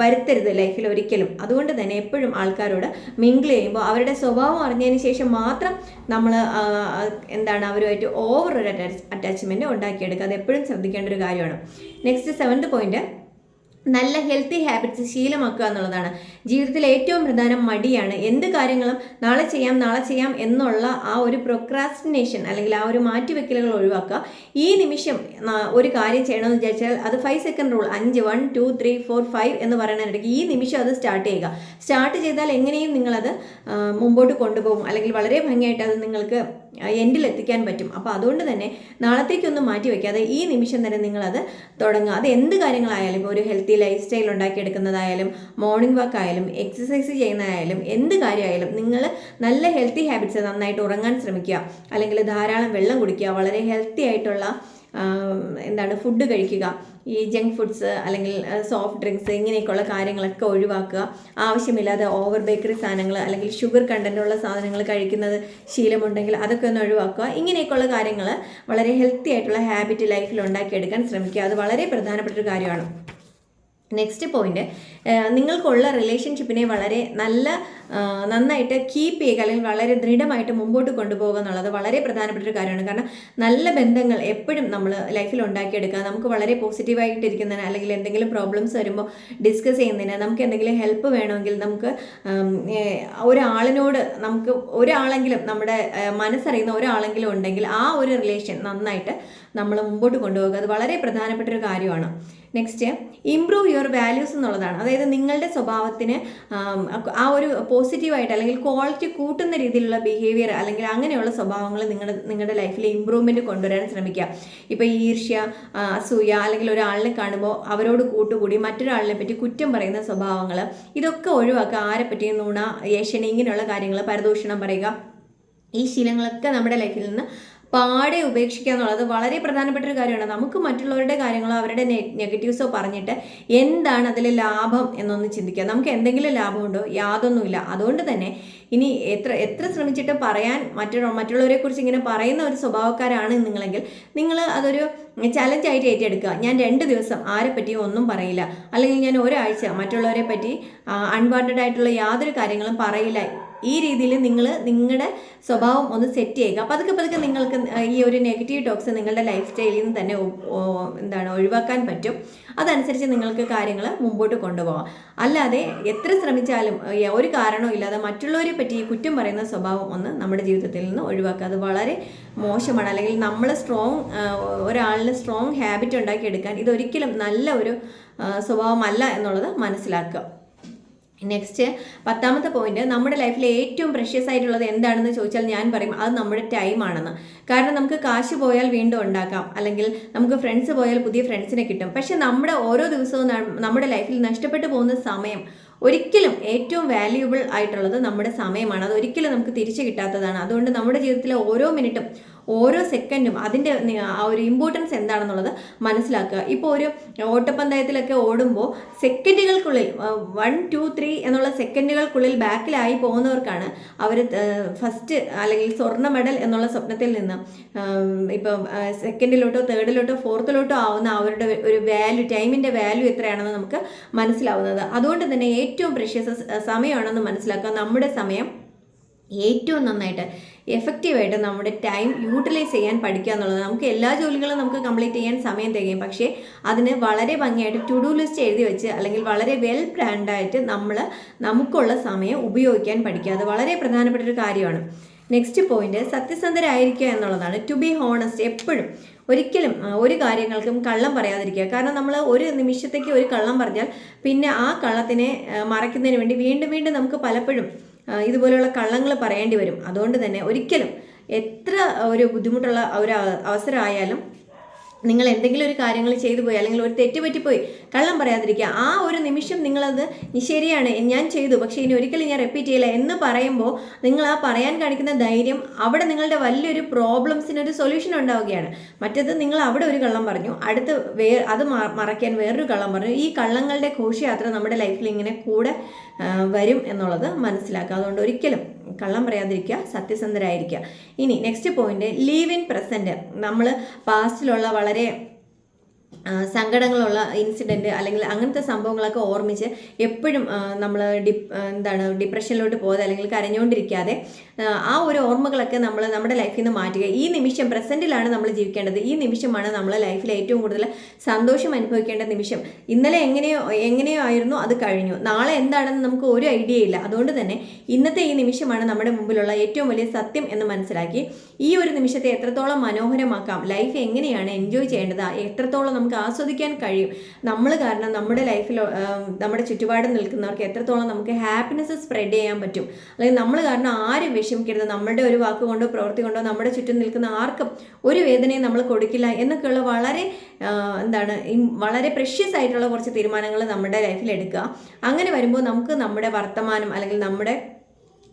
വരുത്തരുത് ലൈഫിൽ ഒരിക്കലും. അതുകൊണ്ട് തന്നെ എപ്പോഴും ആൾക്കാരോട് മിങ്കിൾ ചെയ്യുമ്പോൾ അവരുടെ സ്വഭാവം അറിഞ്ഞതിന് ശേഷം മാത്രം നമ്മൾ എന്താണ് അവരുമായിട്ട് ഓവർ ഒരു അറ്റാച്ച്മെന്റ് ഉണ്ടാക്കിയെടുക്കുക. അത് എപ്പോഴും ശ്രദ്ധിക്കേണ്ട ഒരു കാര്യമാണ്. നെക്സ്റ്റ് സെവൻത് പോയിന്റ് നല്ല ഹെൽത്തി ഹാബിറ്റ്സ് ശീലമാക്കുക എന്നുള്ളതാണ്. ജീവിതത്തിൽ ഏറ്റവും പ്രധാനം മടിയാണ്. എന്ത് കാര്യങ്ങളും നാളെ ചെയ്യാം നാളെ ചെയ്യാം എന്നുള്ള ആ ഒരു പ്രൊക്രാസ്റ്റിനേഷൻ അല്ലെങ്കിൽ ആ ഒരു മാറ്റിവെക്കലുകൾ ഒഴിവാക്കുക. ഈ നിമിഷം ഒരു കാര്യം ചെയ്യണമെന്ന് വിചാരിച്ചാൽ അത് ഫൈവ് സെക്കൻഡ് റൂൾ അഞ്ച് one two three four five എന്ന് പറയുന്നതിനിടയ്ക്ക് ഈ നിമിഷം അത് സ്റ്റാർട്ട് ചെയ്യുക. സ്റ്റാർട്ട് ചെയ്താൽ എങ്ങനെയും നിങ്ങളത് മുമ്പോട്ട് കൊണ്ടുപോകും. അല്ലെങ്കിൽ വളരെ ഭംഗിയായിട്ട് അത് നിങ്ങൾക്ക് എൻഡിൽ എത്തിക്കാൻ പറ്റും. അപ്പോൾ അതുകൊണ്ട് തന്നെ നാളത്തേക്കൊന്നും മാറ്റി വയ്ക്കാതെ ഈ നിമിഷം തന്നെ നിങ്ങളത് തുടങ്ങുക. അത് എന്ത് കാര്യങ്ങളായാലും ഇപ്പോൾ ഒരു ഹെൽത്തി ലൈഫ് സ്റ്റൈൽ ഉണ്ടാക്കിയെടുക്കുന്നതായാലും മോർണിംഗ് വാക്ക് ആയാലും എക്സസൈസ് ചെയ്യുന്നതായാലും എന്ത് കാര്യമായാലും നിങ്ങൾ നല്ല ഹെൽത്തി ഹാബിറ്റ്സ് നന്നായിട്ട് ഉറങ്ങാൻ ശ്രമിക്കുക. അല്ലെങ്കിൽ ധാരാളം വെള്ളം കുടിക്കുക. വളരെ ഹെൽത്തി ആയിട്ടുള്ള എന്താണ് ഫുഡ് കഴിക്കുക. ഈ ജങ്ക് ഫുഡ്സ് അല്ലെങ്കിൽ സോഫ്റ്റ് ഡ്രിങ്ക്സ് ഇങ്ങനെയൊക്കെയുള്ള കാര്യങ്ങളൊക്കെ ഒഴിവാക്കുക. ആവശ്യമില്ലാതെ ഓവർ ബേക്കറി സാധനങ്ങൾ അല്ലെങ്കിൽ ഷുഗർ കണ്ടന്റുള്ള സാധനങ്ങൾ കഴിക്കുന്നത് ശീലമുണ്ടെങ്കിൽ അതൊക്കെ ഒന്ന് ഒഴിവാക്കുക. ഇങ്ങനെയൊക്കെയുള്ള കാര്യങ്ങൾ വളരെ ഹെൽത്തി ആയിട്ടുള്ള ഹാബിറ്റ് ലൈഫിൽ ഉണ്ടാക്കിയെടുക്കാൻ ശ്രമിക്കുക. അത് വളരെ പ്രധാനപ്പെട്ട ഒരു കാര്യമാണ്. നെക്സ്റ്റ് പോയിന്റ് നിങ്ങൾക്കുള്ള റിലേഷൻഷിപ്പിനെ വളരെ നല്ല നന്നായിട്ട് കീപ്പ് ചെയ്യുക അല്ലെങ്കിൽ വളരെ ദൃഢമായിട്ട് മുമ്പോട്ട് കൊണ്ടുപോകുക എന്നുള്ളത് വളരെ പ്രധാനപ്പെട്ട ഒരു കാര്യമാണ്. കാരണം നല്ല ബന്ധങ്ങൾ എപ്പോഴും നമ്മൾ ലൈഫിൽ ഉണ്ടാക്കിയെടുക്കുക നമുക്ക് വളരെ പോസിറ്റീവായിട്ടിരിക്കുന്നതിന് അല്ലെങ്കിൽ എന്തെങ്കിലും പ്രോബ്ലംസ് വരുമ്പോൾ ഡിസ്കസ് ചെയ്യുന്നതിന് നമുക്ക് എന്തെങ്കിലും ഹെൽപ്പ് വേണമെങ്കിൽ നമുക്ക് ഒരാളിനോട് നമുക്ക് ഒരാളെങ്കിലും നമ്മുടെ മനസ്സറിയുന്ന ഒരാളെങ്കിലും ഉണ്ടെങ്കിൽ ആ ഒരു റിലേഷൻ നന്നായിട്ട് നമ്മൾ മുമ്പോട്ട് കൊണ്ടുപോകുക അത് വളരെ പ്രധാനപ്പെട്ട ഒരു കാര്യമാണ്. നെക്സ്റ്റ് ഇംപ്രൂവ് യുവർ വാല്യൂസ് എന്നുള്ളതാണ്. അതായത് നിങ്ങളുടെ സ്വഭാവത്തിന് ആ ഒരു പോസിറ്റീവായിട്ട് അല്ലെങ്കിൽ ക്വാളിറ്റി കൂട്ടുന്ന രീതിയിലുള്ള ബിഹേവിയർ അല്ലെങ്കിൽ അങ്ങനെയുള്ള സ്വഭാവങ്ങൾ നിങ്ങളുടെ നിങ്ങളുടെ ലൈഫിൽ ഇമ്പ്രൂവ്മെന്റ് കൊണ്ടുവരാൻ ശ്രമിക്കുക. ഇപ്പോൾ ഈർഷ്യ അസൂയ അല്ലെങ്കിൽ ഒരാളിനെ കാണുമ്പോൾ അവരോട് കൂട്ടുകൂടി മറ്റൊരാളിനെ പറ്റി കുറ്റം പറയുന്ന സ്വഭാവങ്ങൾ ഇതൊക്കെ ഒഴിവാക്കുക. ആരെ പറ്റിയും നുണ ഏഷ്യണി ഇങ്ങനെയുള്ള കാര്യങ്ങൾ പരദൂഷണം പറയുക. ഈ ശീലങ്ങളൊക്കെ നമ്മുടെ ലൈഫിൽ നിന്ന് പാടെ ഉപേക്ഷിക്കുക എന്നുള്ളത് വളരെ പ്രധാനപ്പെട്ട ഒരു കാര്യമാണ്. നമുക്ക് മറ്റുള്ളവരുടെ കാര്യങ്ങളോ അവരുടെ നെഗറ്റീവ്സോ പറഞ്ഞിട്ട് എന്താണ് അതിൽ ലാഭം എന്നൊന്ന് ചിന്തിക്കുക. നമുക്ക് എന്തെങ്കിലും ലാഭമുണ്ടോ? യാതൊന്നുമില്ല. അതുകൊണ്ട് തന്നെ ഇനി എത്ര എത്ര ശ്രമിച്ചിട്ട് പറയാൻ മറ്റുള്ള മറ്റുള്ളവരെ കുറിച്ച് ഇങ്ങനെ പറയുന്ന ഒരു സ്വഭാവക്കാരാണ് നിങ്ങളെങ്കിൽ നിങ്ങൾ അതൊരു ചലഞ്ചായിട്ട് ഏറ്റെടുക്കുക. ഞാൻ രണ്ട് ദിവസം ആരെ പറ്റിയും ഒന്നും പറയില്ല. അല്ലെങ്കിൽ ഞാൻ ഒരാഴ്ച മറ്റുള്ളവരെ പറ്റി അൺവാണ്ടഡ് ആയിട്ടുള്ള യാതൊരു കാര്യങ്ങളും പറയില്ല. ഈ രീതിയിൽ നിങ്ങൾ നിങ്ങളുടെ സ്വഭാവം ഒന്ന് സെറ്റ് ചെയ്യുക. പതുക്കെ പതുക്കെ നിങ്ങൾക്ക് ഈ ഒരു നെഗറ്റീവ് ടോക്സ് നിങ്ങളുടെ ലൈഫ് സ്റ്റൈലിൽ നിന്ന് തന്നെ എന്താണ് ഒഴിവാക്കാൻ പറ്റും. അതനുസരിച്ച് നിങ്ങൾക്ക് കാര്യങ്ങൾ മുമ്പോട്ട് കൊണ്ടുപോകാം അല്ലാതെ എത്ര ശ്രമിച്ചാലും ഒരു കാരണവും ഇല്ലാതെ മറ്റുള്ളവരെ പറ്റി കുറ്റം പറയുന്ന സ്വഭാവം ഒന്ന് നമ്മുടെ ജീവിതത്തിൽ നിന്ന് ഒഴിവാക്കുക. അത് വളരെ മോശമാണ്. അല്ലെങ്കിൽ നമ്മൾ സ്ട്രോങ് ഒരാളിന് സ്ട്രോങ് ഹാബിറ്റ് ഉണ്ടാക്കിയെടുക്കാൻ ഇതൊരിക്കലും നല്ല ഒരു സ്വഭാവമല്ല എന്നുള്ളത് മനസ്സിലാക്കുക. നെക്സ്റ്റ് പത്താമത്തെ പോയിന്റ് നമ്മുടെ ലൈഫിൽ ഏറ്റവും പ്രഷ്യസ് ആയിട്ടുള്ളത് എന്താണെന്ന് ചോദിച്ചാൽ ഞാൻ പറയും അത് നമ്മുടെ ടൈം ആണെന്ന്. കാരണം നമുക്ക് കാശ് പോയാൽ വീണ്ടും ഉണ്ടാക്കാം. അല്ലെങ്കിൽ നമുക്ക് ഫ്രണ്ട്സ് പോയാൽ പുതിയ ഫ്രണ്ട്സിനെ കിട്ടും. പക്ഷെ നമ്മുടെ ഓരോ ദിവസവും നമ്മുടെ ലൈഫിൽ നഷ്ടപ്പെട്ടു പോകുന്ന സമയം ഒരിക്കലും ഏറ്റവും വാല്യൂബിൾ ആയിട്ടുള്ളത് നമ്മുടെ സമയമാണ്. അത് ഒരിക്കലും നമുക്ക് തിരിച്ചു കിട്ടാത്തതാണ്. അതുകൊണ്ട് നമ്മുടെ ജീവിതത്തിലെ ഓരോ മിനിറ്റും ഓരോ സെക്കൻഡും അതിന്റെ ആ ഒരു ഇമ്പോർട്ടൻസ് എന്താണെന്നുള്ളത് മനസ്സിലാക്കുക. ഇപ്പോൾ ഒരു ഓട്ടപ്പന്തയത്തിലൊക്കെ ഓടുമ്പോൾ സെക്കൻഡുകൾക്കുള്ളിൽ വൺ ടു ത്രീ എന്നുള്ള സെക്കൻഡുകൾക്കുള്ളിൽ ബാക്കിലായി പോകുന്നവർക്കാണ് അവർ ഫസ്റ്റ് അല്ലെങ്കിൽ സ്വർണ മെഡൽ എന്നുള്ള സ്വപ്നത്തിൽ നിന്ന് ഇപ്പം സെക്കൻഡിലോട്ടോ തേർഡിലോട്ടോ ഫോർത്തിലോട്ടോ ആവുന്ന അവരുടെ ഒരു വാല്യൂ ടൈമിന്റെ വാല്യൂ എത്രയാണെന്ന് നമുക്ക് മനസ്സിലാവുന്നത്. അതുകൊണ്ട് തന്നെ ഏറ്റവും പ്രഷ്യസ് സമയമാണെന്ന് മനസ്സിലാക്കുക. നമ്മുടെ സമയം ഏറ്റവും നന്നായിട്ട് എഫക്റ്റീവായിട്ട് നമ്മുടെ ടൈം യൂട്ടിലൈസ് ചെയ്യാൻ പഠിക്കുക എന്നുള്ളത്. നമുക്ക് എല്ലാ ജോലികളും നമുക്ക് കംപ്ലീറ്റ് ചെയ്യാൻ സമയം തികയും. പക്ഷേ അതിന് വളരെ ഭംഗിയായിട്ട് ടു ഡു ലിസ്റ്റ് എഴുതി വെച്ച് അല്ലെങ്കിൽ വളരെ വെൽ പ്ലാൻഡായിട്ട് നമ്മൾ നമുക്കുള്ള സമയം ഉപയോഗിക്കാൻ പഠിക്കുക. അത് വളരെ പ്രധാനപ്പെട്ട ഒരു കാര്യമാണ്. നെക്സ്റ്റ് പോയിന്റ് സത്യസന്ധരായിരിക്കുക എന്നുള്ളതാണ്. ടു ബി ഹോണസ്റ്റ് എപ്പോഴും ഒരിക്കലും ഒരു കാര്യങ്ങൾക്കും കള്ളം പറയാതിരിക്കുക. കാരണം നമ്മൾ ഒരു നിമിഷത്തേക്ക് ഒരു കള്ളം പറഞ്ഞാൽ പിന്നെ ആ കള്ളത്തിനെ മറയ്ക്കുന്നതിന് വേണ്ടി വീണ്ടും വീണ്ടും നമുക്ക് പലപ്പോഴും ഇതുപോലെയുള്ള കള്ളങ്ങൾ പറയേണ്ടി വരും. അതുകൊണ്ട് തന്നെ ഒരിക്കലും എത്ര ഒരു ബുദ്ധിമുട്ടുള്ള ഒരു അവ- അവസരമായാലും നിങ്ങൾ എന്തെങ്കിലും ഒരു കാര്യങ്ങൾ ചെയ്തു പോയി അല്ലെങ്കിൽ ഒരു തെറ്റ് പറ്റിപ്പോയി കള്ളം പറയാതിരിക്കുക. ആ ഒരു നിമിഷം നിങ്ങളത് "നീ ശരിയാണ് ഞാൻ ചെയ്തു പക്ഷേ ഇനി ഒരിക്കലും ഞാൻ റിപ്പീറ്റ് ചെയ്യില്ല എന്ന് പറയുമ്പോൾ നിങ്ങൾ ആ പറയാൻ കാണിക്കുന്ന ധൈര്യം അവിടെ നിങ്ങളുടെ വലിയൊരു പ്രോബ്ലംസിനൊരു സൊല്യൂഷൻ ഉണ്ടാവുകയാണ്. മറ്റത് നിങ്ങൾ അവിടെ ഒരു കള്ളം പറഞ്ഞു അടുത്ത് വേ അത് മറയ്ക്കാൻ വേറൊരു കള്ളം പറഞ്ഞു. ഈ കള്ളങ്ങളുടെ ഘോഷയാത്ര നമ്മുടെ ലൈഫിൽ ഇങ്ങനെ കൂടെ വരും എന്നുള്ളത് മനസ്സിലാക്കുക. അതുകൊണ്ട് ഒരിക്കലും കള്ളം പറയാതിരിക്കുക സത്യസന്ധരായിരിക്കുക. ഇനി next point live in present നമ്മൾ പാസ്റ്റിലുള്ള വളരെ സങ്കടങ്ങളുള്ള ഇൻസിഡന്റ് അല്ലെങ്കിൽ അങ്ങനത്തെ സംഭവങ്ങളൊക്കെ ഓർമ്മിച്ച് എപ്പോഴും നമ്മൾ ഡി എന്താണ് ഡിപ്രഷനിലോട്ട് പോകാതെ അല്ലെങ്കിൽ കരഞ്ഞുകൊണ്ടിരിക്കാതെ ആ, ഒരു ഓർമ്മകളൊക്കെ നമ്മൾ നമ്മുടെ ലൈഫിൽ നിന്ന് മാറ്റുക. ഈ നിമിഷം പ്രസന്റിലാണ് നമ്മൾ ജീവിക്കേണ്ടത്. ഈ നിമിഷമാണ് നമ്മൾ ലൈഫിൽ ഏറ്റവും കൂടുതൽ സന്തോഷം അനുഭവിക്കേണ്ട നിമിഷം. ഇന്നലെ എങ്ങനെയോ എങ്ങനെയോ ആയിരുന്നു അത് കഴിഞ്ഞു. നാളെ എന്താണെന്ന് നമുക്ക് ഒരു ഐഡിയ ഇല്ല. അതുകൊണ്ട് തന്നെ ഇന്നത്തെ ഈ നിമിഷമാണ് നമ്മുടെ മുമ്പിലുള്ള ഏറ്റവും വലിയ സത്യം എന്ന് മനസ്സിലാക്കി ഈ ഒരു നിമിഷത്തെ എത്രത്തോളം മനോഹരമാക്കാം. ലൈഫ് എങ്ങനെയാണ് എൻജോയ് ചെയ്യേണ്ടത്? എത്രത്തോളം നമുക്ക് ആസ്വദിക്കാൻ കഴിയും. നമ്മൾ കാരണം നമ്മുടെ ലൈഫിൽ നമ്മുടെ ചുറ്റുപാടും നിൽക്കുന്നവർക്ക് എത്രത്തോളം നമുക്ക് ഹാപ്പിനെസ് സ്പ്രെഡ് ചെയ്യാൻ പറ്റും. അല്ലെങ്കിൽ നമ്മൾ കാരണം ആരും വിഷമിക്കരുത്. നമ്മളുടെ ഒരു വാക്ക് കൊണ്ടോ പ്രവൃത്തി കൊണ്ടോ നമ്മുടെ ചുറ്റും നിൽക്കുന്ന ആർക്കും ഒരു വേദനയും നമ്മൾ കൊടുക്കില്ല എന്നൊക്കെയുള്ള വളരെ എന്താണ് വളരെ പ്രഷ്യസ് ആയിട്ടുള്ള കുറച്ച് തീരുമാനങ്ങൾ നമ്മുടെ ലൈഫിൽ എടുക്കുക. അങ്ങനെ വരുമ്പോൾ നമുക്ക് നമ്മുടെ വർത്തമാനം അല്ലെങ്കിൽ നമ്മുടെ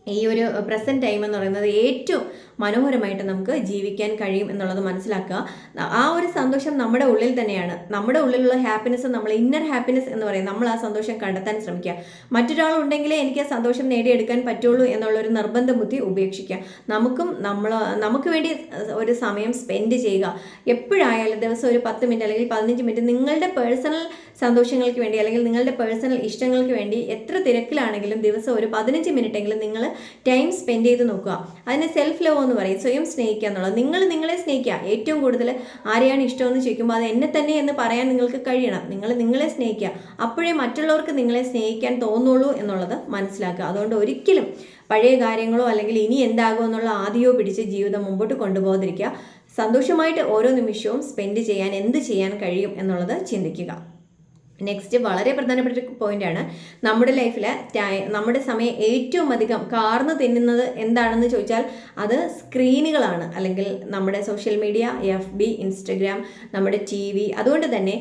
ഈ ഒരു പ്രസന്റ് ടൈം എന്ന് പറയുന്നത് ഏറ്റവും മനോഹരമായിട്ട് നമുക്ക് ജീവിക്കാൻ കഴിയും എന്നുള്ളത് മനസ്സിലാക്കുക. ആ ഒരു സന്തോഷം നമ്മുടെ ഉള്ളിൽ തന്നെയാണ്. നമ്മുടെ ഉള്ളിലുള്ള ഹാപ്പിനെസ് നമ്മൾ ഇന്നർ ഹാപ്പിനെസ് എന്ന് പറയും. നമ്മൾ ആ സന്തോഷം കണ്ടെത്താൻ ശ്രമിക്കുക. മറ്റൊരാളുണ്ടെങ്കിലേ എനിക്ക് ആ സന്തോഷം നേടിയെടുക്കാൻ പറ്റുള്ളൂ എന്നുള്ളൊരു നിർബന്ധ ബുദ്ധി ഉപേക്ഷിക്കുക. നമുക്കും നമ്മൾ നമുക്ക് വേണ്ടി ഒരു സമയം സ്പെൻഡ് ചെയ്യുക. എപ്പോഴായാലും ദിവസം ഒരു പത്ത് മിനിറ്റ് അല്ലെങ്കിൽ പതിനഞ്ച് മിനിറ്റ് നിങ്ങളുടെ പേഴ്സണൽ സന്തോഷങ്ങൾക്ക് വേണ്ടി അല്ലെങ്കിൽ നിങ്ങളുടെ പേഴ്സണൽ ഇഷ്ടങ്ങൾക്ക് വേണ്ടി എത്ര തിരക്കിലാണെങ്കിലും ദിവസം ഒരു പതിനഞ്ച് മിനിറ്റ് എങ്കിലും നിങ്ങൾ ടൈം സ്പെൻഡ് ചെയ്ത് നോക്കുക. അതിനെ സെൽഫ് ലവ് എന്ന് പറയും സ്വയം സ്നേഹിക്കുക എന്നുള്ളത്. നിങ്ങൾ നിങ്ങളെ സ്നേഹിക്കുക. ഏറ്റവും കൂടുതൽ ആരെയാണ് ഇഷ്ടമെന്ന് ചോദിക്കുമ്പോൾ അത് എന്നെ തന്നെ എന്ന് പറയാൻ നിങ്ങൾക്ക് കഴിയണം. നിങ്ങൾ നിങ്ങളെ സ്നേഹിക്കുക. അപ്പോഴേ മറ്റുള്ളവർക്ക് നിങ്ങളെ സ്നേഹിക്കാൻ തോന്നുള്ളൂ എന്നുള്ളത് മനസ്സിലാക്കുക. അതുകൊണ്ട് ഒരിക്കലും പഴയ കാര്യങ്ങളോ അല്ലെങ്കിൽ ഇനി എന്താകുമോ എന്നുള്ള ആദ്യമോ പിടിച്ച് ജീവിതം മുമ്പോട്ട് കൊണ്ടുപോകാതിരിക്കുക. സന്തോഷമായിട്ട് ഓരോ നിമിഷവും സ്പെൻഡ് ചെയ്യാൻ എന്ത് ചെയ്യാൻ കഴിയും എന്നുള്ളത് ചിന്തിക്കുക. നെക്സ്റ്റ് വളരെ പ്രധാനപ്പെട്ട ഒരു പോയിന്റാണ് നമ്മുടെ ലൈഫിൽ നമ്മുടെ സമയം ഏറ്റവും അധികം കാർന്ന് തിന്നുന്നത് എന്താണെന്ന് ചോദിച്ചാൽ അത് സ്ക്രീനുകളാണ് അല്ലെങ്കിൽ നമ്മുടെ social media F B Instagram നമ്മുടെ ടി വി അതുകൊണ്ട് തന്നെ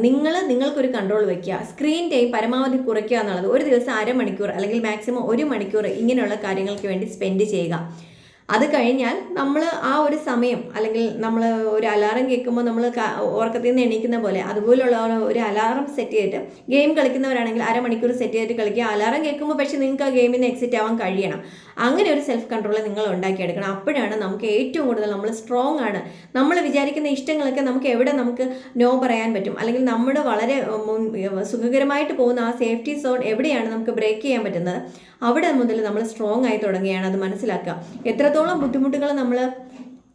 നിങ്ങൾ നിങ്ങൾക്കൊരു കൺട്രോൾ വയ്ക്കുക സ്ക്രീൻ ടൈം പരമാവധി കുറയ്ക്കുക എന്നുള്ളത് ഒരു ദിവസം അരമണിക്കൂർ അല്ലെങ്കിൽ മാക്സിമം ഒരു മണിക്കൂർ ഇങ്ങനെയുള്ള കാര്യങ്ങൾക്ക് വേണ്ടി സ്പെൻഡ് ചെയ്യുക. അത് കഴിഞ്ഞാൽ നമ്മൾ ആ ഒരു സമയം അല്ലെങ്കിൽ നമ്മൾ ഒരു അലാറം കേൾക്കുമ്പോൾ നമ്മൾ ഉറക്കത്തിൽ നിന്ന് എണീക്കുന്ന പോലെ അതുപോലുള്ള ഒരു- അലാറം സെറ്റ് ചെയ്തിട്ട് ഗെയിം കളിക്കുന്നവരാണെങ്കിൽ അരമണിക്കൂർ സെറ്റ് ചെയ്തിട്ട് കളിക്കുക. അലാറം കേൾക്കുമ്പോൾ പക്ഷേ നിങ്ങൾക്ക് ആ ഗെയിമിൽ നിന്ന് എക്സിറ്റ് ആവാൻ കഴിയണം. അങ്ങനെ ഒരു സെൽഫ് കൺട്രോൾ നിങ്ങൾ ഉണ്ടാക്കിയെടുക്കണം. അപ്പോഴാണ് നമുക്ക് ഏറ്റവും കൂടുതൽ നമ്മൾ സ്ട്രോങ് ആണ്. നമ്മൾ വിചാരിക്കുന്ന ഇഷ്ടങ്ങളൊക്കെ നമുക്ക് എവിടെ നമുക്ക് നോ പറയാൻ പറ്റും. അല്ലെങ്കിൽ നമ്മുടെ വളരെ സുഖകരമായിട്ട് പോകുന്ന ആ സേഫ്റ്റി സോൺ എവിടെയാണ് നമുക്ക് ബ്രേക്ക് ചെയ്യാൻ പറ്റുന്നത്? അവിടെ മുതൽ നമ്മൾ സ്ട്രോങ് ആയി തുടങ്ങുകയാണ് അത് മനസ്സിലാക്കുക. എത്രത്തോളം ബുദ്ധിമുട്ടുകൾ നമ്മൾ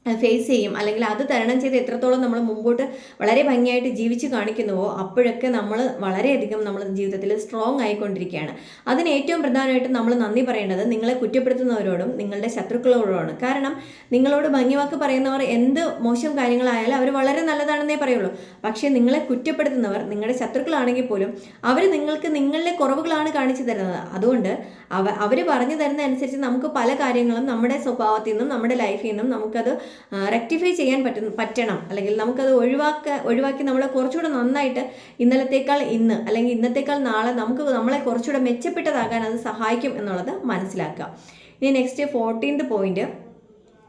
ഫേസ് ചെയ്യും. അല്ലെങ്കിൽ അത് തരണം ചെയ്ത് എത്രത്തോളം നമ്മൾ മുമ്പോട്ട് വളരെ ഭംഗിയായിട്ട് ജീവിച്ച് കാണിക്കുന്നുവോ അപ്പോഴൊക്കെ നമ്മൾ വളരെയധികം നമ്മൾ ജീവിതത്തിൽ സ്ട്രോങ് ആയിക്കൊണ്ടിരിക്കുകയാണ്. അതിന് ഏറ്റവും പ്രധാനമായിട്ടും നമ്മൾ നന്ദി പറയേണ്ടത് നിങ്ങളെ കുറ്റപ്പെടുത്തുന്നവരോടും നിങ്ങളുടെ ശത്രുക്കളോടുമാണ്. കാരണം നിങ്ങളോട് ഭംഗിവാക്ക് പറയുന്നവർ എന്ത് മോശം കാര്യങ്ങളായാലും അവർ വളരെ നല്ലതാണെന്നേ പറയുള്ളൂ. പക്ഷേ നിങ്ങളെ കുറ്റപ്പെടുത്തുന്നവർ നിങ്ങളുടെ ശത്രുക്കളാണെങ്കിൽ പോലും അവർ നിങ്ങൾക്ക് നിങ്ങളുടെ കുറവുകളാണ് കാണിച്ചു തരുന്നത്. അതുകൊണ്ട് അവ അവർ പറഞ്ഞു തരുന്ന അനുസരിച്ച് നമുക്ക് പല കാര്യങ്ങളും നമ്മുടെ സ്വഭാവത്തിൽ നിന്നും നമ്മുടെ ലൈഫിൽ നിന്നും നമുക്കത് റെക്ടിഫൈ ചെയ്യാൻ പറ്റുന്ന പറ്റണം. അല്ലെങ്കിൽ നമുക്കത് ഒഴിവാക്ക ഒഴിവാക്കി നമ്മളെ കുറച്ചുകൂടെ നന്നായിട്ട് ഇന്നലത്തേക്കാൾ ഇന്ന് അല്ലെങ്കിൽ ഇന്നത്തേക്കാൾ നാളെ നമുക്ക് നമ്മളെ കുറച്ചുകൂടെ മെച്ചപ്പെട്ടതാകാൻ അത് സഹായിക്കും എന്നുള്ളത് മനസ്സിലാക്കുക. ഇനി നെക്സ്റ്റ് ഫോർട്ടീൻത് പോയിന്റ്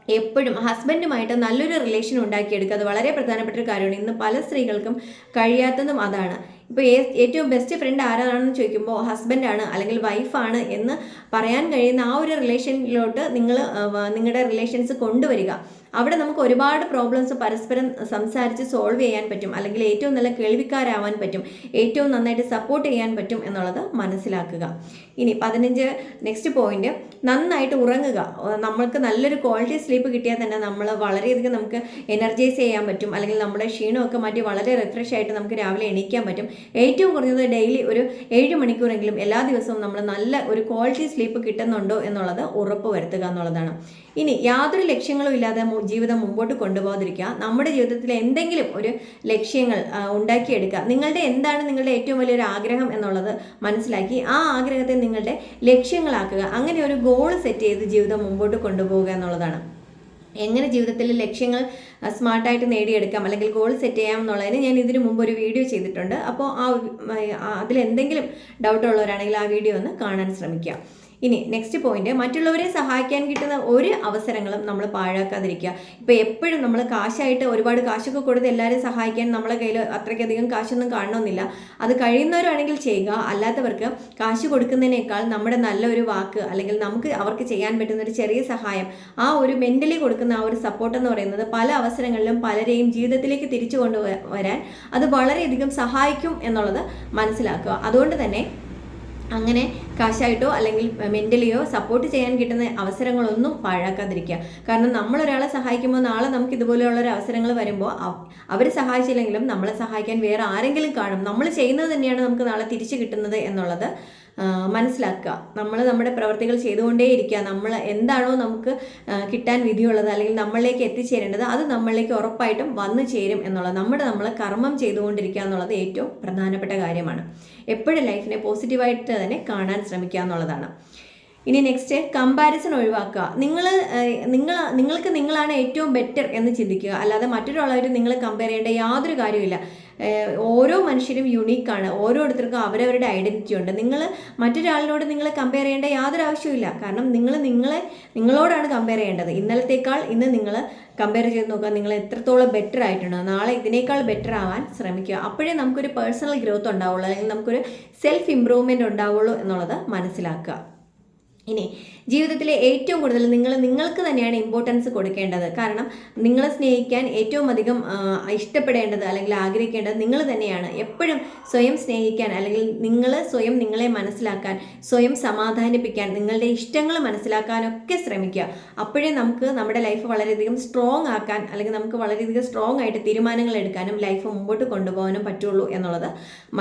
എപ്പോഴും ഹസ്ബൻഡുമായിട്ട് നല്ലൊരു റിലേഷൻ ഉണ്ടാക്കിയെടുക്കുക. അത് വളരെ പ്രധാനപ്പെട്ട ഒരു കാര്യമാണ്. ഇന്ന് പല സ്ത്രീകൾക്കും കഴിയാത്തതും അതാണ്. ഇപ്പോൾ ഏറ്റവും ബെസ്റ്റ് ഫ്രണ്ട് ആരാണെന്ന് ചോദിക്കുമ്പോൾ ഹസ്ബൻഡാണ് അല്ലെങ്കിൽ വൈഫാണ് എന്ന് പറയാൻ കഴിയുന്ന ആ ഒരു റിലേഷനിലോട്ട് നിങ്ങൾ നിങ്ങളുടെ റിലേഷൻസ് കൊണ്ടുവരിക. അവിടെ നമുക്ക് ഒരുപാട് പ്രോബ്ലംസ് പരസ്പരം സംസാരിച്ച് സോൾവ് ചെയ്യാൻ പറ്റും. അല്ലെങ്കിൽ ഏറ്റവും നല്ല കേൾവിക്കാരാവാൻ പറ്റും. ഏറ്റവും നന്നായിട്ട് സപ്പോർട്ട് ചെയ്യാൻ പറ്റും എന്നുള്ളത് മനസ്സിലാക്കുക. ഇനി പതിനഞ്ച് നെക്സ്റ്റ് പോയിന്റ് നന്നായിട്ട് ഉറങ്ങുക. നമ്മൾക്ക് നല്ലൊരു ക്വാളിറ്റി സ്ലീപ്പ് കിട്ടിയാൽ തന്നെ നമ്മൾ വളരെയധികം നമുക്ക് എനർജൈസ് ചെയ്യാൻ പറ്റും. അല്ലെങ്കിൽ നമ്മുടെ ക്ഷീണമൊക്കെ മാറ്റി വളരെ റിഫ്രഷ് ആയിട്ട് നമുക്ക് രാവിലെ എണീക്കാൻ പറ്റും. ഏറ്റവും കുറഞ്ഞത് ഡെയിലി ഒരു ഏഴ് മണിക്കൂറെങ്കിലും എല്ലാ ദിവസവും നമ്മൾ നല്ല ഒരു ക്വാളിറ്റി സ്ലീപ്പ് കിട്ടുന്നുണ്ടോ എന്നുള്ളത് ഉറപ്പ് വരുത്തുക എന്നുള്ളതാണ്. ഇനി യാതൊരു ലക്ഷ്യങ്ങളും ഇല്ലാതെ ജീവിതം മുമ്പോട്ട് കൊണ്ടുപോകാതിരിക്കുക. നമ്മുടെ ജീവിതത്തിൽ എന്തെങ്കിലും ഒരു ലക്ഷ്യങ്ങൾ ഉണ്ടാക്കിയെടുക്കുക. നിങ്ങളുടെ എന്താണ് നിങ്ങളുടെ ഏറ്റവും വലിയൊരു ആഗ്രഹം എന്നുള്ളത് മനസ്സിലാക്കി ആ ആഗ്രഹത്തെ നിങ്ങളുടെ ലക്ഷ്യങ്ങളാക്കുക. അങ്ങനെ ഒരു ഗോൾ സെറ്റ് ചെയ്ത് ജീവിതം മുമ്പോട്ട് കൊണ്ടുപോകുക എന്നുള്ളതാണ്. എങ്ങനെ ജീവിതത്തിൽ ലക്ഷ്യങ്ങൾ സ്മാർട്ടായിട്ട് നേടിയെടുക്കാം അല്ലെങ്കിൽ ഗോൾ സെറ്റ് ചെയ്യാം എന്നുള്ളതിന് ഞാൻ ഇതിനു മുമ്പ് ഒരു വീഡിയോ ചെയ്തിട്ടുണ്ട്. അപ്പോൾ ആ അതിലെന്തെങ്കിലും ഡൗട്ട് ഉള്ളവരാണെങ്കിൽ ആ വീഡിയോ ഒന്ന് കാണാൻ ശ്രമിക്കുക. ഇനി നെക്സ്റ്റ് പോയിന്റ് മറ്റുള്ളവരെ സഹായിക്കാൻ കിട്ടുന്ന ഒരു അവസരങ്ങളും നമ്മൾ പാഴാക്കാതിരിക്കുക. ഇപ്പോൾ എപ്പോഴും നമ്മൾ കാശായിട്ട് ഒരുപാട് കാശൊക്കെ കൊടുത്ത് എല്ലാവരെയും സഹായിക്കാൻ നമ്മളെ കയ്യിൽ അത്രയ്ക്കധികം കാശൊന്നും കാണണമെന്നില്ല. അത് കഴിയുന്നവരാണെങ്കിൽ ചെയ്യുക. അല്ലാത്തവർക്ക് കാശ് കൊടുക്കുന്നതിനേക്കാൾ നമ്മുടെ നല്ലൊരു വാക്ക് അല്ലെങ്കിൽ നമുക്ക് അവർക്ക് ചെയ്യാൻ പറ്റുന്ന ഒരു ചെറിയ സഹായം ആ ഒരു മെന്റലി കൊടുക്കുന്ന ആ ഒരു സപ്പോർട്ട് എന്ന് പറയുന്നത് പല അവസരങ്ങളിലും പലരെയും ജീവിതത്തിലേക്ക് തിരിച്ചു കൊണ്ടുവരാൻ അത് വളരെയധികം സഹായിക്കും എന്നുള്ളത് മനസ്സിലാക്കുക. അതുകൊണ്ട് തന്നെ അങ്ങനെ കാശായിട്ടോ അല്ലെങ്കിൽ മെന്റലിയോ സപ്പോർട്ട് ചെയ്യാൻ കിട്ടുന്ന അവസരങ്ങളൊന്നും പാഴാക്കാതിരിക്കുക. കാരണം നമ്മൾ ഒരാളെ സഹായിക്കുമ്പോൾ നാളെ നമുക്ക് ഇതുപോലെയുള്ള ഒരു അവസരങ്ങൾ വരുമ്പോൾ അവർ സഹായിച്ചില്ലെങ്കിലും നമ്മളെ സഹായിക്കാൻ വേറെ ആരെങ്കിലും കാണും. നമ്മൾ ചെയ്യുന്നത് തന്നെയാണ് നമുക്ക് നാളെ തിരിച്ചു കിട്ടുന്നത് എന്നുള്ളത് മനസ്സിലാക്കുക. നമ്മൾ നമ്മുടെ പ്രവർത്തികൾ ചെയ്തുകൊണ്ടേയിരിക്കുക. നമ്മൾ എന്താണോ നമുക്ക് കിട്ടാൻ വിധിയുള്ളത് അല്ലെങ്കിൽ നമ്മളിലേക്ക് എത്തിച്ചേരേണ്ടത് അത് നമ്മളിലേക്ക് ഉറപ്പായിട്ടും വന്നു ചേരും എന്നുള്ളത്. നമ്മുടെ നമ്മൾ കർമ്മം ചെയ്തുകൊണ്ടിരിക്കുക എന്നുള്ളത് ഏറ്റവും പ്രധാനപ്പെട്ട കാര്യമാണ്. എപ്പോഴും ലൈഫിനെ പോസിറ്റീവായിട്ട് തന്നെ കാണാൻ ശ്രമിക്കുക എന്നുള്ളതാണ്. ഇനി നെക്സ്റ്റ് കമ്പാരിസൺ ഒഴിവാക്കുക. നിങ്ങൾ നിങ്ങൾ നിങ്ങൾക്ക് നിങ്ങളാണ് ഏറ്റവും ബെറ്റർ എന്ന് ചിന്തിക്കുക. അല്ലാതെ മറ്റൊരാളായിട്ട് നിങ്ങൾ കമ്പയർ ചെയ്യേണ്ട യാതൊരു കാര്യമില്ല ഓരോ മനുഷ്യരും യുണീക്കാണ് ഓരോരുത്തർക്കും അവരവരുടെ ഐഡന്റിറ്റി ഉണ്ട്. നിങ്ങൾ മറ്റൊരാളിനോട് നിങ്ങൾ കമ്പയർ ചെയ്യേണ്ട യാതൊരു ആവശ്യമില്ല കാരണം നിങ്ങൾ നിങ്ങളെ നിങ്ങളോടാണ് കമ്പയർ ചെയ്യേണ്ടത്. ഇന്നലത്തേക്കാൾ ഇന്ന് നിങ്ങൾ കമ്പയർ ചെയ്ത് നോക്കുക. നിങ്ങൾ എത്രത്തോളം ബെറ്റർ ആയിട്ടുണ്ടോ. നാളെ ഇതിനേക്കാൾ ബെറ്റർ ആവാൻ ശ്രമിക്കുക. അപ്പോഴേ നമുക്കൊരു പേഴ്സണൽ ഗ്രോത്ത് ഉണ്ടാവുള്ളൂ. അല്ലെങ്കിൽ നമുക്കൊരു സെൽഫ് ഇമ്പ്രൂവ്മെന്റ് ഉണ്ടാവുള്ളൂ എന്നുള്ളത് മനസ്സിലാക്കുക. ഇനി ജീവിതത്തിലെ ഏറ്റവും കൂടുതൽ നിങ്ങൾ നിങ്ങൾക്ക് തന്നെയാണ് ഇമ്പോർട്ടൻസ് കൊടുക്കേണ്ടത്. കാരണം നിങ്ങളെ സ്നേഹിക്കാൻ ഏറ്റവും അധികം ഇഷ്ടപ്പെടേണ്ടത് അല്ലെങ്കിൽ ആഗ്രഹിക്കേണ്ടത് നിങ്ങൾ തന്നെയാണ്. എപ്പോഴും സ്വയം സ്നേഹിക്കാൻ അല്ലെങ്കിൽ നിങ്ങൾ സ്വയം നിങ്ങളെ മനസ്സിലാക്കാൻ സ്വയം സമാധാനിപ്പിക്കാൻ നിങ്ങളുടെ ഇഷ്ടങ്ങൾ മനസ്സിലാക്കാനൊക്കെ ശ്രമിക്കുക. അപ്പോഴേ നമുക്ക് നമ്മുടെ ലൈഫ് വളരെയധികം സ്ട്രോങ് ആക്കാൻ അല്ലെങ്കിൽ നമുക്ക് വളരെയധികം സ്ട്രോങ് ആയിട്ട് തീരുമാനങ്ങൾ എടുക്കാനും ലൈഫ് മുമ്പോട്ട് കൊണ്ടുപോകാനും പറ്റുള്ളൂ എന്നുള്ളത്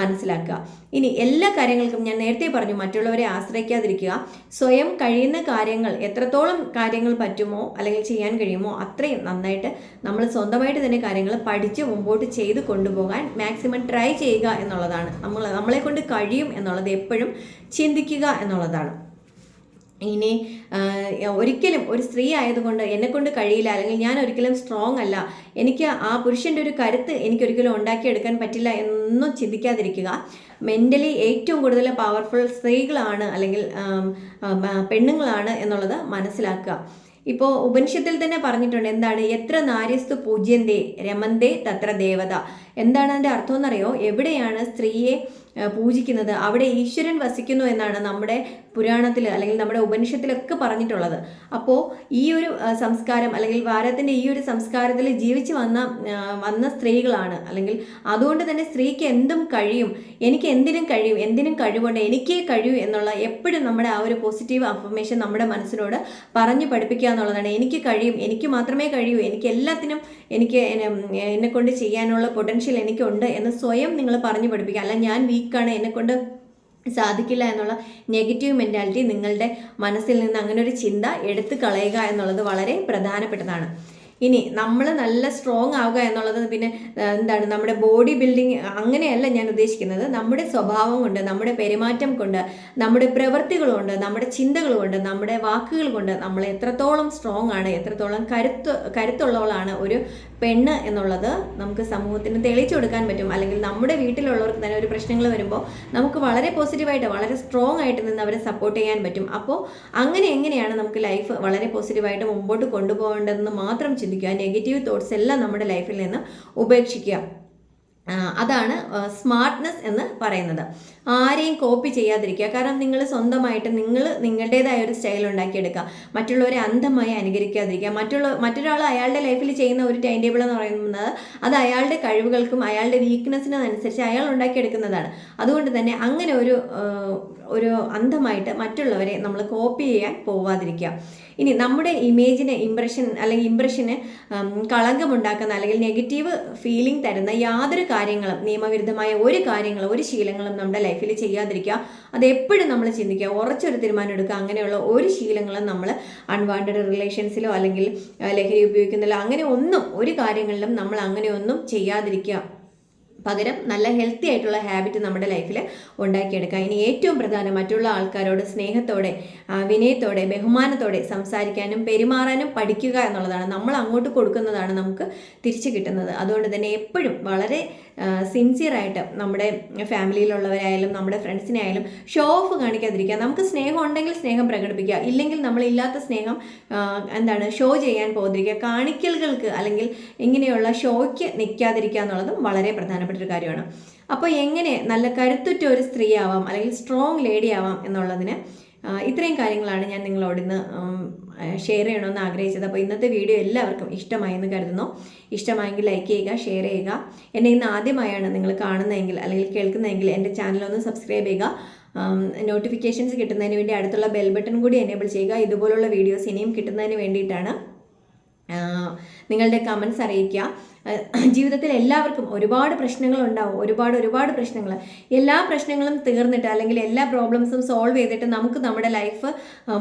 മനസ്സിലാക്കുക. ഇനി എല്ലാ കാര്യങ്ങൾക്കും ഞാൻ നേരത്തെ പറഞ്ഞു മറ്റുള്ളവരെ ആശ്രയിക്കാതിരിക്കുക. സ്വയം കഴിയുന്ന കാര്യങ്ങൾ എത്രത്തോളം കാര്യങ്ങൾ പറ്റുമോ അല്ലെങ്കിൽ ചെയ്യാൻ കഴിയുമോ അത്രയും നന്നായിട്ട് നമ്മൾ സ്വന്തമായിട്ട് തന്നെ കാര്യങ്ങൾ പഠിച്ച് മുമ്പോട്ട് ചെയ്ത് കൊണ്ടുപോകാൻ മാക്സിമം ട്രൈ ചെയ്യുക എന്നുള്ളതാണ്. നമ്മൾ നമ്മളെ കൊണ്ട് കഴിയും എന്നുള്ളത് എപ്പോഴും ചിന്തിക്കുക എന്നുള്ളതാണ്. ഇനി ഒരിക്കലും ഒരു സ്ത്രീ ആയതുകൊണ്ട് എന്നെക്കൊണ്ട് കഴിയില്ല അല്ലെങ്കിൽ ഞാൻ ഒരിക്കലും സ്ട്രോങ് അല്ല എനിക്ക് ആ പുരുഷന്റെ ഒരു കരുത്ത് എനിക്കൊരിക്കലും ഉണ്ടാക്കിയെടുക്കാൻ പറ്റില്ല എന്നൊന്നും ചിന്തിക്കാതിരിക്കുക. മെന്റലി ഏറ്റവും കൂടുതൽ പവർഫുൾ സ്ത്രീകളാണ് അല്ലെങ്കിൽ പെണ്ണുങ്ങളാണ് എന്നുള്ളത് മനസ്സിലാക്കുക. ഇപ്പോൾ ഉപനിഷത്തിൽ തന്നെ പറഞ്ഞിട്ടുണ്ട് എന്താണ്? എത്ര നാര്യസ്തു പൂജ്യന്തേ രമന്തേ തത്ര ദേവത. എന്താണ് അതിന്റെ അർത്ഥം എന്നറിയോ? എവിടെയാണ് സ്ത്രീയെ പൂജിക്കുന്നത്. അവിടെ ഈശ്വരൻ വസിക്കുന്നു എന്നാണ് നമ്മുടെ പുരാണത്തിൽ അല്ലെങ്കിൽ നമ്മുടെ ഉപനിഷത്തിലൊക്കെ പറഞ്ഞിട്ടുള്ളത്. അപ്പോൾ ഈ ഒരു സംസ്കാരം അല്ലെങ്കിൽ ഭാരതത്തിന്റെ ഈ ഒരു സംസ്കാരത്തിൽ ജീവിച്ച് വന്ന വന്ന സ്ത്രീകളാണ്. അല്ലെങ്കിൽ അതുകൊണ്ട് തന്നെ സ്ത്രീക്ക് എന്തും കഴിയും. എനിക്ക് എന്തിനും കഴിയും. എന്തിനും കഴിവുണ്ട്. എനിക്കേ കഴിയൂ എന്നുള്ള എപ്പോഴും നമ്മുടെ ആ ഒരു പോസിറ്റീവ് അഫർമേഷൻ നമ്മുടെ മനസ്സിനോട് പറഞ്ഞു പഠിപ്പിക്കുക എന്നുള്ളതാണ്. എനിക്ക് കഴിയും. എനിക്ക് മാത്രമേ കഴിയൂ. എനിക്ക് എല്ലാത്തിനും എനിക്ക് എന്നെ കൊണ്ട് ചെയ്യാനുള്ള പൊട്ടൻഷ്യൽ എനിക്കുണ്ട് എന്ന് സ്വയം നിങ്ങൾ പറഞ്ഞു പഠിപ്പിക്കുക. അല്ല ഞാൻ വീക്കാണ്. എന്നെക്കൊണ്ട് സാധിക്കില്ല എന്നുള്ള നെഗറ്റീവ് മെന്റാലിറ്റി നിങ്ങളുടെ മനസ്സിൽ നിന്ന് അങ്ങനെ ഒരു ചിന്ത എടുത്തു കളയുക എന്നുള്ളത് വളരെ പ്രധാനപ്പെട്ടതാണ്. ഇനി നമ്മൾ നല്ല സ്ട്രോങ് ആവുക എന്നുള്ളത് പിന്നെ എന്താണ് നമ്മുടെ ബോഡി ബിൽഡിങ് അങ്ങനെയല്ല ഞാൻ ഉദ്ദേശിക്കുന്നത്. നമ്മുടെ സ്വഭാവം കൊണ്ട് നമ്മുടെ പെരുമാറ്റം കൊണ്ട് നമ്മുടെ പ്രവൃത്തികൾ കൊണ്ട് നമ്മുടെ ചിന്തകൾ കൊണ്ട് നമ്മുടെ വാക്കുകൾ കൊണ്ട് നമ്മൾ എത്രത്തോളം സ്ട്രോങ് ആണ് എത്രത്തോളം കരുത്ത് കരുത്തുള്ളവളാണ് ഒരു പെണ്ണ് എന്നുള്ളത് നമുക്ക് സമൂഹത്തിന് തെളിയിച്ചു കൊടുക്കാൻ പറ്റും. അല്ലെങ്കിൽ നമ്മുടെ വീട്ടിലുള്ളവർക്ക് തന്നെ ഒരു പ്രശ്നങ്ങൾ വരുമ്പോൾ നമുക്ക് വളരെ പോസിറ്റീവായിട്ട് വളരെ സ്ട്രോങ് ആയിട്ട് നിന്ന് അവരെ സപ്പോർട്ട് ചെയ്യാൻ പറ്റും. അപ്പോൾ അങ്ങനെ എങ്ങനെയാണ് നമുക്ക് ലൈഫ് വളരെ പോസിറ്റീവായിട്ട് മുമ്പോട്ട് കൊണ്ടുപോകേണ്ടതെന്ന് മാത്രം ചിന്തിക്കുക. നെഗറ്റീവ് തോട്ട്സ് എല്ലാം നമ്മുടെ ലൈഫിൽ നിന്ന് ഉപേക്ഷിക്കുക. അതാണ് സ്മാർട്ട്നെസ് എന്ന് പറയുന്നത്. ആരെയും കോപ്പി ചെയ്യാതിരിക്കുക. കാരണം നിങ്ങൾ സ്വന്തമായിട്ട് നിങ്ങൾ നിങ്ങളുടേതായ ഒരു സ്റ്റൈൽ ഉണ്ടാക്കിയെടുക്കുക. മറ്റുള്ളവരെ അന്ധമായി അനുകരിക്കാതിരിക്കുക. മറ്റുള്ള മറ്റൊരാൾ അയാളുടെ ലൈഫിൽ ചെയ്യുന്ന ഒരു ടൈം ടേബിൾ എന്ന് പറയുന്നത് അത് അയാളുടെ കഴിവുകൾക്കും അയാളുടെ വീക്ക്നെസ്സിനും അനുസരിച്ച് അയാൾ ഉണ്ടാക്കിയെടുക്കുന്നതാണ്. അതുകൊണ്ട് തന്നെ അങ്ങനെ ഒരു ഒരു അന്ധമായിട്ട് മറ്റുള്ളവരെ നമ്മൾ കോപ്പി ചെയ്യാൻ പോവാതിരിക്കുക. ഇനി നമ്മുടെ ഇമേജിന് ഇംപ്രഷൻ അല്ലെങ്കിൽ ഇംപ്രഷന് കളങ്കമുണ്ടാക്കുന്ന അല്ലെങ്കിൽ നെഗറ്റീവ് ഫീലിംഗ് തരുന്ന യാതൊരു കാര്യങ്ങളും നിയമവിരുദ്ധമായ ഒരു കാര്യങ്ങളും ഒരു ശീലങ്ങളും നമ്മുടെ ലൈഫിൽ ചെയ്യാതിരിക്കുക. അത് എപ്പോഴും നമ്മൾ ചിന്തിക്കുക. ഉറച്ചൊരു തീരുമാനം എടുക്കുക. അങ്ങനെയുള്ള ഒരു ശീലങ്ങളും നമ്മൾ അൺവാണ്ടഡ് റിലേഷൻസിലോ അല്ലെങ്കിൽ ലഹരി ഉപയോഗിക്കുന്നതിലോ അങ്ങനെ ഒന്നും ഒരു കാര്യങ്ങളിലും നമ്മൾ അങ്ങനെ ഒന്നും ചെയ്യാതിരിക്കുക. പകരം നല്ല ഹെൽത്തി ആയിട്ടുള്ള ഹാബിറ്റ് നമ്മുടെ ലൈഫിൽ ഉണ്ടാക്കിയെടുക്കുക. ഇനി ഏറ്റവും പ്രധാനം മറ്റുള്ള ആൾക്കാരോട് സ്നേഹത്തോടെ വിനയത്തോടെ ബഹുമാനത്തോടെ സംസാരിക്കാനും പെരുമാറാനും പഠിക്കുക എന്നുള്ളതാണ്. നമ്മൾ അങ്ങോട്ട് കൊടുക്കുന്നതാണ് നമുക്ക് തിരിച്ചു കിട്ടുന്നത്. അതുകൊണ്ട് തന്നെ എപ്പോഴും വളരെ സിൻസിയറായിട്ട് നമ്മുടെ ഫാമിലിയിലുള്ളവരായാലും നമ്മുടെ ഫ്രണ്ട്സിനെ ആയാലും ഷോ ഓഫ് കാണിക്കാതിരിക്കുക. നമുക്ക് സ്നേഹം ഉണ്ടെങ്കിൽ സ്നേഹം പ്രകടിപ്പിക്കുക. ഇല്ലെങ്കിൽ നമ്മളില്ലാത്ത സ്നേഹം എന്താണ് ഷോ ചെയ്യാൻ പോകാതിരിക്കുക. കാണിക്കലുകൾക്ക് അല്ലെങ്കിൽ ഇങ്ങനെയുള്ള ഷോയ്ക്ക് നിൽക്കാതിരിക്കുക എന്നുള്ളതും വളരെ പ്രധാനപ്പെട്ട ഒരു കാര്യമാണ്. അപ്പോൾ എങ്ങനെ നല്ല കരുത്തുറ്റ ഒരു സ്ത്രീ ആവാം അല്ലെങ്കിൽ സ്ട്രോങ് ലേഡി ആവാം എന്നുള്ളതിന് ഇത്രയും കാര്യങ്ങളാണ് ഞാൻ നിങ്ങളോട് ഇന്ന് ഷെയർ ചെയ്യണമെന്ന് ആഗ്രഹിച്ചത്. അപ്പോൾ ഇന്നത്തെ വീഡിയോ എല്ലാവർക്കും ഇഷ്ടമായി എന്ന് കരുതുന്നു. ഇഷ്ടമായെങ്കിൽ ലൈക്ക് ചെയ്യുക ഷെയർ ചെയ്യുക. എന്നെ ഇന്ന് ആദ്യമായാണ് നിങ്ങൾ കാണുന്നതെങ്കിൽ അല്ലെങ്കിൽ കേൾക്കുന്നതെങ്കിൽ എന്റെ ചാനൽ ഒന്ന് സബ്സ്ക്രൈബ് ചെയ്യുക. നോട്ടിഫിക്കേഷൻസ് കിട്ടുന്നതിന് വേണ്ടി അടുത്തുള്ള ബെൽ ബട്ടൺ കൂടി എനേബിൾ ചെയ്യുക. ഇതുപോലുള്ള വീഡിയോസ് ഇനിയും കിട്ടുന്നതിന് വേണ്ടിയിട്ടാണ് നിങ്ങളുടെ കമൻസ് അറിയിക്കുക. ജീവിതത്തിൽ എല്ലാവർക്കും ഒരുപാട് പ്രശ്നങ്ങൾ ഉണ്ടാവും ഒരുപാട് ഒരുപാട് പ്രശ്നങ്ങൾ. എല്ലാ പ്രശ്നങ്ങളും തീർന്നിട്ട് അല്ലെങ്കിൽ എല്ലാ പ്രോബ്ലംസും സോൾവ് ചെയ്തിട്ട് നമുക്ക് നമ്മുടെ ലൈഫ്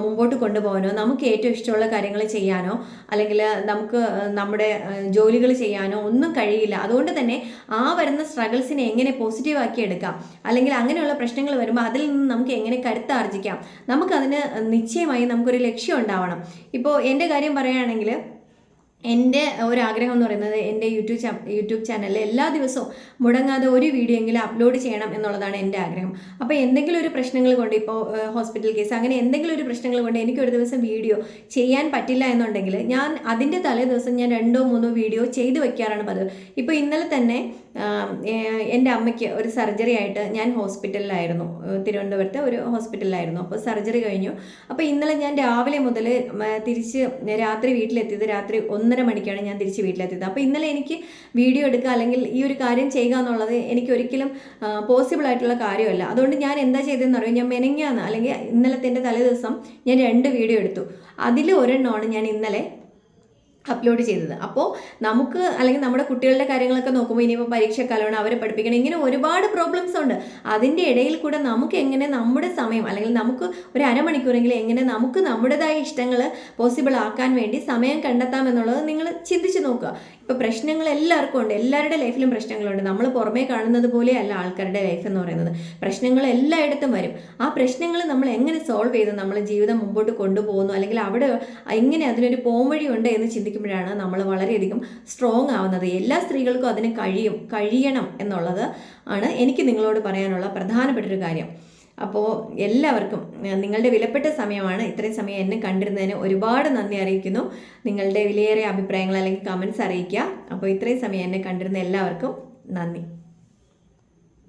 മുമ്പോട്ട് കൊണ്ടുപോകാനോ നമുക്ക് ഏറ്റവും ഇഷ്ടമുള്ള കാര്യങ്ങൾ ചെയ്യാനോ അല്ലെങ്കിൽ നമുക്ക് നമ്മുടെ ജോലികൾ ചെയ്യാനോ ഒന്നും കഴിയില്ല. അതുകൊണ്ട് തന്നെ ആ വരുന്ന സ്ട്രഗിൾസിനെ എങ്ങനെ പോസിറ്റീവാക്കി എടുക്കാം? അല്ലെങ്കിൽ അങ്ങനെയുള്ള പ്രശ്നങ്ങൾ വരുമ്പോൾ അതിൽ നിന്ന് നമുക്ക് എങ്ങനെ കരുത്താർജിക്കാം? നമുക്കതിന് നിശ്ചയമായി നമുക്കൊരു ലക്ഷ്യം ഉണ്ടാവണം. ഇപ്പോൾ എന്റെ കാര്യം പറയുകയാണെങ്കിൽ എന്റെ ഒരു ആഗ്രഹം എന്ന് പറയുന്നത് എന്റെ യൂട്യൂബ് യൂട്യൂബ് ചാനലിൽ എല്ലാ ദിവസവും മുടങ്ങാതെ ഒരു വീഡിയോ എങ്കിലും അപ്ലോഡ് ചെയ്യണം എന്നുള്ളതാണ് എന്റെ ആഗ്രഹം. അപ്പോൾ എന്തെങ്കിലും ഒരു പ്രശ്നങ്ങൾ കൊണ്ട് ഇപ്പോൾ ഹോസ്പിറ്റൽ കേസ് അങ്ങനെ എന്തെങ്കിലും ഒരു പ്രശ്നങ്ങൾ കൊണ്ട് എനിക്ക് ഒരു ദിവസം വീഡിയോ ചെയ്യാൻ പറ്റില്ല എന്നുണ്ടെങ്കിൽ ഞാൻ അതിന്റെ തലേ ദിവസം ഞാൻ രണ്ടോ മൂന്നോ വീഡിയോ ചെയ്തു വയ്ക്കാറാണ് പതിവ്. ഇപ്പോൾ ഇന്നലെ തന്നെ എന്റെ അമ്മയ്ക്ക് ഒരു സർജറി ആയിട്ട് ഞാൻ ഹോസ്പിറ്റലിലായിരുന്നു. തിരുവനന്തപുരത്തെ ഒരു ഹോസ്പിറ്റലിലായിരുന്നു. അപ്പോൾ സർജറി കഴിഞ്ഞു. അപ്പോൾ ഇന്നലെ ഞാൻ രാവിലെ മുതൽ തിരിച്ച് രാത്രി വീട്ടിലെത്തിയത് രാത്രി ഒന്നര മണിക്കാണ് ഞാൻ തിരിച്ച് വീട്ടിലെത്തിയത്. അപ്പോൾ ഇന്നലെ എനിക്ക് വീഡിയോ എടുക്കുക അല്ലെങ്കിൽ ഈ ഒരു കാര്യം ചെയ്യുക എന്നുള്ളത് എനിക്ക് ഒരിക്കലും പോസിബിൾ ആയിട്ടുള്ള കാര്യമല്ല. അതുകൊണ്ട് ഞാൻ എന്താ ചെയ്തതെന്ന് അറിയാം? ഞാൻ മെനങ്ങിയാന്ന് അല്ലെങ്കിൽ ഇന്നലത്തെ എന്റെ തലേ ദിവസം ഞാൻ രണ്ട് വീഡിയോ എടുത്തു. അതിൽ ഒരെണ്ണമാണ് ഞാൻ ഇന്നലെ അപ്ലോഡ് ചെയ്തത്. അപ്പോൾ നമുക്ക് അല്ലെങ്കിൽ നമ്മുടെ കുട്ടികളുടെ കാര്യങ്ങളൊക്കെ നോക്കുമ്പോൾ ഇനിയിപ്പോൾ പരീക്ഷക്കാലമാണ് അവരെ പഠിപ്പിക്കണം. ഇങ്ങനെ ഒരുപാട് പ്രോബ്ലംസ് ഉണ്ട്. അതിന്റെ ഇടയിൽ കൂടെ നമുക്ക് എങ്ങനെ നമ്മുടെ സമയം അല്ലെങ്കിൽ നമുക്ക് ഒരു അരമണിക്കൂറെങ്കിലും എങ്ങനെ നമുക്ക് നമ്മുടേതായ ഇഷ്ടങ്ങൾ പോസിബിൾ ആക്കാൻ വേണ്ടി സമയം കണ്ടെത്താമെന്നുള്ളത് നിങ്ങൾ ചിന്തിച്ച് നോക്കുക. ഇപ്പോൾ പ്രശ്നങ്ങൾ എല്ലാവർക്കും ഉണ്ട്. എല്ലാവരുടെ ലൈഫിലും പ്രശ്നങ്ങളുണ്ട്. നമ്മൾ പുറമേ കാണുന്നത് പോലെയല്ല ആൾക്കാരുടെ ലൈഫ് എന്ന് പറയുന്നത്. പ്രശ്നങ്ങൾ എല്ലായിടത്തും വരും. ആ പ്രശ്നങ്ങൾ നമ്മൾ എങ്ങനെ സോൾവ് ചെയ്ത് നമ്മൾ ജീവിതം മുമ്പോട്ട് കൊണ്ടുപോകുന്നു? അല്ലെങ്കിൽ അവിടെ എങ്ങനെ അതിനൊരു പോംവഴി ഉണ്ട് എന്ന് ചിന്തിക്കുമ്പോഴാണ് നമ്മൾ വളരെയധികം സ്ട്രോങ് ആവുന്നത്. എല്ലാ സ്ത്രീകൾക്കും അതിന് കഴിയും കഴിയണം എന്നുള്ളത് ആണ് എനിക്ക് നിങ്ങളോട് പറയാനുള്ള പ്രധാനപ്പെട്ടൊരു കാര്യം. അപ്പോൾ എല്ലാവർക്കും നിങ്ങളുടെ വിലപ്പെട്ട സമയമാണ്. ഇത്രയും സമയം എന്നെ കണ്ടിരുന്നതിന് ഒരുപാട് നന്ദി അറിയിക്കുന്നു. നിങ്ങളുടെ വിലയേറിയ അഭിപ്രായങ്ങൾ അല്ലെങ്കിൽ കമൻസ് അറിയിക്കുക. അപ്പോൾ ഇത്രയും സമയം എന്നെ കണ്ടിരുന്ന എല്ലാവർക്കും നന്ദി.